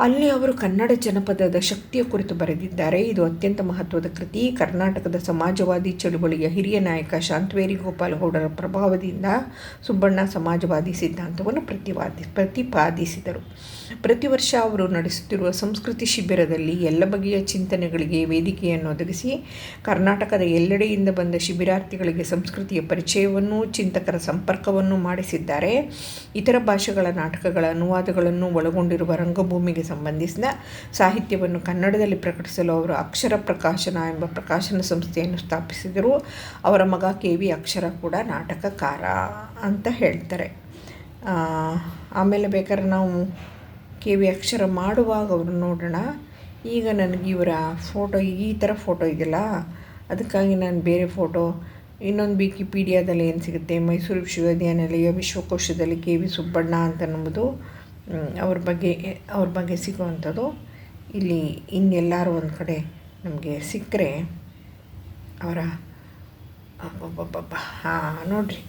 ಅಲ್ಲಿ ಅವರು ಕನ್ನಡ ಜನಪದದ ಶಕ್ತಿಯ ಕುರಿತು ಬರೆದಿದ್ದಾರೆ. ಇದು ಅತ್ಯಂತ ಮಹತ್ವದ ಕೃತಿ. ಕರ್ನಾಟಕದ ಸಮಾಜವಾದಿ ಚಳುವಳಿಯ ಹಿರಿಯ ನಾಯಕ ಶಾಂತವೇರಿ ಗೋಪಾಲಗೌಡರ ಪ್ರಭಾವದಿಂದ ಸುಬ್ಬಣ್ಣ ಸಮಾಜವಾದಿ ಸಿದ್ಧಾಂತವನ್ನು ಪ್ರತಿವಾದಿ, ಪ್ರತಿಪಾದಿಸಿದರು. ಪ್ರತಿ ವರ್ಷ ಅವರು ನಡೆಸುತ್ತಿರುವ ಸಂಸ್ಕೃತಿ ಶಿಬಿರದಲ್ಲಿ ಎಲ್ಲ ಬಗೆಯ ಚಿಂತನೆಗಳಿಗೆ ವೇದಿಕೆಯನ್ನು ಒದಗಿಸಿ, ಕರ್ನಾಟಕದ ಎಲ್ಲೆಡೆಯಿಂದ ಬಂದ ಶಿಬಿರಾರ್ಥಿಗಳಿಗೆ ಸಂಸ್ಕೃತಿಯ ಪರಿಚಯವನ್ನು, ಚಿಂತಕರ ಸಂಪರ್ಕವನ್ನು ಮಾಡಿಸಿದ್ದಾರೆ. ಇತರ ಭಾಷೆಗಳ ನಾಟಕಗಳ ಅನುವಾದಗಳನ್ನು ಒಳಗೊಂಡಿರುವ ರಂಗಭೂಮಿಗೆ ಸಂಬಂಧಿಸಿದ ಸಾಹಿತ್ಯವನ್ನು ಕನ್ನಡದಲ್ಲಿ ಪ್ರಕಟಿಸಲು ಅವರು ಅಕ್ಷರ ಪ್ರಕಾಶನ ಎಂಬ ಪ್ರಕಾಶನ ಸಂಸ್ಥೆಯನ್ನು ಸ್ಥಾಪಿಸಿದರು. ಅವರ ಮಗ ಕೆ ವಿ ಅಕ್ಷರ ಕೂಡ ನಾಟಕಕಾರ ಅಂತ ಹೇಳ್ತಾರೆ. ಆಮೇಲೆ ಬೇಕಾದ್ರೆ ನಾವು ಕೆ ವಿ ಅಕ್ಷರ ಮಾಡುವಾಗ ಅವರು ನೋಡೋಣ. ಈಗ ನನಗೆ ಇವರ ಫೋಟೋ, ಈ ಥರ ಫೋಟೋ ಇದೆಯಲ್ಲ, ಅದಕ್ಕಾಗಿ ನಾನು ಬೇರೆ ಫೋಟೋ. ಇನ್ನೊಂದು ವಿಕಿಪೀಡಿಯಾದಲ್ಲಿ ಏನು ಸಿಗುತ್ತೆ? ಮೈಸೂರು ವಿಶ್ವವಿದ್ಯಾನಿಲಯ ವಿಶ್ವಕೋಶದಲ್ಲಿ ಕೆ ವಿ ಸುಬ್ಬಣ್ಣ ಅಂತ ನಂಬುದು. ಅವ್ರ ಬಗ್ಗೆ ಅವ್ರ ಬಗ್ಗೆ ಸಿಗುವಂಥದ್ದು ಇಲ್ಲಿ ಇನ್ನೆಲ್ಲರೂ ಒಂದು ಕಡೆ ನಮಗೆ ಸಿಕ್ಕರೆ ಅವರ ಹಾಂ, ನೋಡಿರಿ,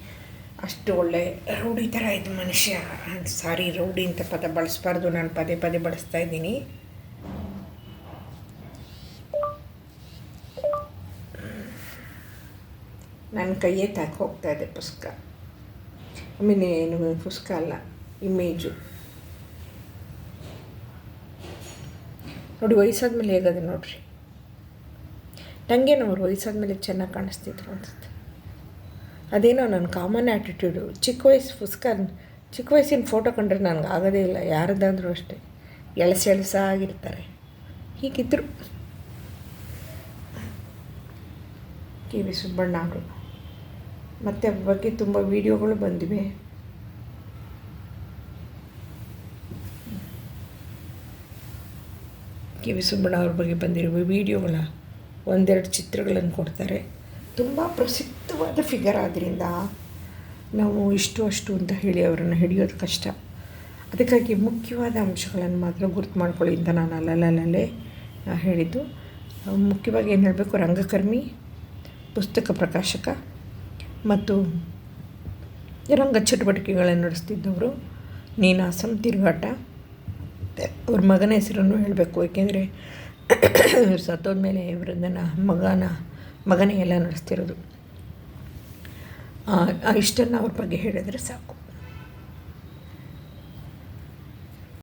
ಅಷ್ಟು ಒಳ್ಳೆ ರೌಡಿ ಥರ ಇದು ಮನುಷ್ಯ. ಸಾರಿ ರೌಡಿ ಅಂತ ಪದ ಬಳಸ್ಬಾರ್ದು. ನಾನು ಪದೇ ಪದೇ ಬಳಸ್ತಾ ಇದ್ದೀನಿ. ನನ್ನ ಕೈಯೇ ತಾಕೋಗ್ತಾ ಇದೆ ಪುಸ್ತಕ. ಆಮೇಲೆ ಏನು, ಪುಸ್ತಕ ಅಲ್ಲ, ಇಮೇಜು. ನೋಡಿ, ವಯಸ್ಸಾದ್ಮೇಲೆ ಹೇಗದೆ ನೋಡ್ರಿ. ನನಗೇನು ಅವ್ರು ವಯಸ್ಸಾದ್ಮೇಲೆ ಚೆನ್ನಾಗಿ ಕಾಣಿಸ್ತಿದ್ರು ಅನ್ಸುತ್ತೆ. ಅದೇನೋ ನನ್ನ ಕಾಮನ್ ಆ್ಯಟಿಟ್ಯೂಡು ಚಿಕ್ಕ ವಯಸ್ಸು ಪುಸ್ತಕ ಚಿಕ್ಕ ವಯಸ್ಸಿನ ಫೋಟೋ ಕಂಡ್ರೆ ನನಗೆ ಆಗೋದೇ ಇಲ್ಲ. ಯಾರದ್ದಾದರೂ ಅಷ್ಟೇ. ಎಳಸ ಎಳಸಾಗಿರ್ತಾರೆ. ಹೀಗಿದ್ರು. ಕೆ ವಿ ಸುಬ್ಬಣ್ಣ ಅವರು ಮತ್ತು ಅವ್ರ ಬಗ್ಗೆ ತುಂಬ ವೀಡಿಯೋಗಳು ಬಂದಿವೆ. ಕೆ ವಿ ಸುಬ್ಬಣ್ಣ ಅವ್ರ ಬಗ್ಗೆ ಬಂದಿರುವ ವಿಡಿಯೋಗಳ ಒಂದೆರಡು ಚಿತ್ರಗಳನ್ನು ಕೊಡ್ತಾರೆ. ತುಂಬ ಪ್ರಸಿದ್ಧವಾದ ಫಿಗರ್ ಆದ್ದರಿಂದ ನಾವು ಇಷ್ಟು ಅಷ್ಟು ಅಂತ ಹೇಳಿ ಅವರನ್ನು ಹಿಡಿಯೋದು ಕಷ್ಟ. ಅದಕ್ಕಾಗಿ ಮುಖ್ಯವಾದ ಅಂಶಗಳನ್ನು ಮಾತ್ರ ಗುರುತು ಮಾಡ್ಕೊಳ್ಳಿ ಅಂತ ನಾನು ಅಲ್ಲಲ್ಲೇ ಹೇಳಿದ್ದು. ಮುಖ್ಯವಾಗಿ ಏನು ಹೇಳಬೇಕು? ರಂಗಕರ್ಮಿ, ಪುಸ್ತಕ ಪ್ರಕಾಶಕ ಮತ್ತು ರಂಗ ಚಟುವಟಿಕೆಗಳನ್ನು ನಡೆಸ್ತಿದ್ದವರು ನೀನಾಸಂ ತಿರುಗಾಟ. ಅವ್ರ ಮಗನ ಹೆಸರನ್ನು ಹೇಳಬೇಕು. ಏಕೆಂದರೆ ಸತ್ತೋದ್ಮೇಲೆ ವೃದ್ಧನ ಮಗನ ಮಗನೇ ಎಲ್ಲ ನಡೆಸ್ತಿರೋದು. ಇಷ್ಟನ್ನು ಅವ್ರ ಬಗ್ಗೆ ಹೇಳಿದರೆ ಸಾಕು.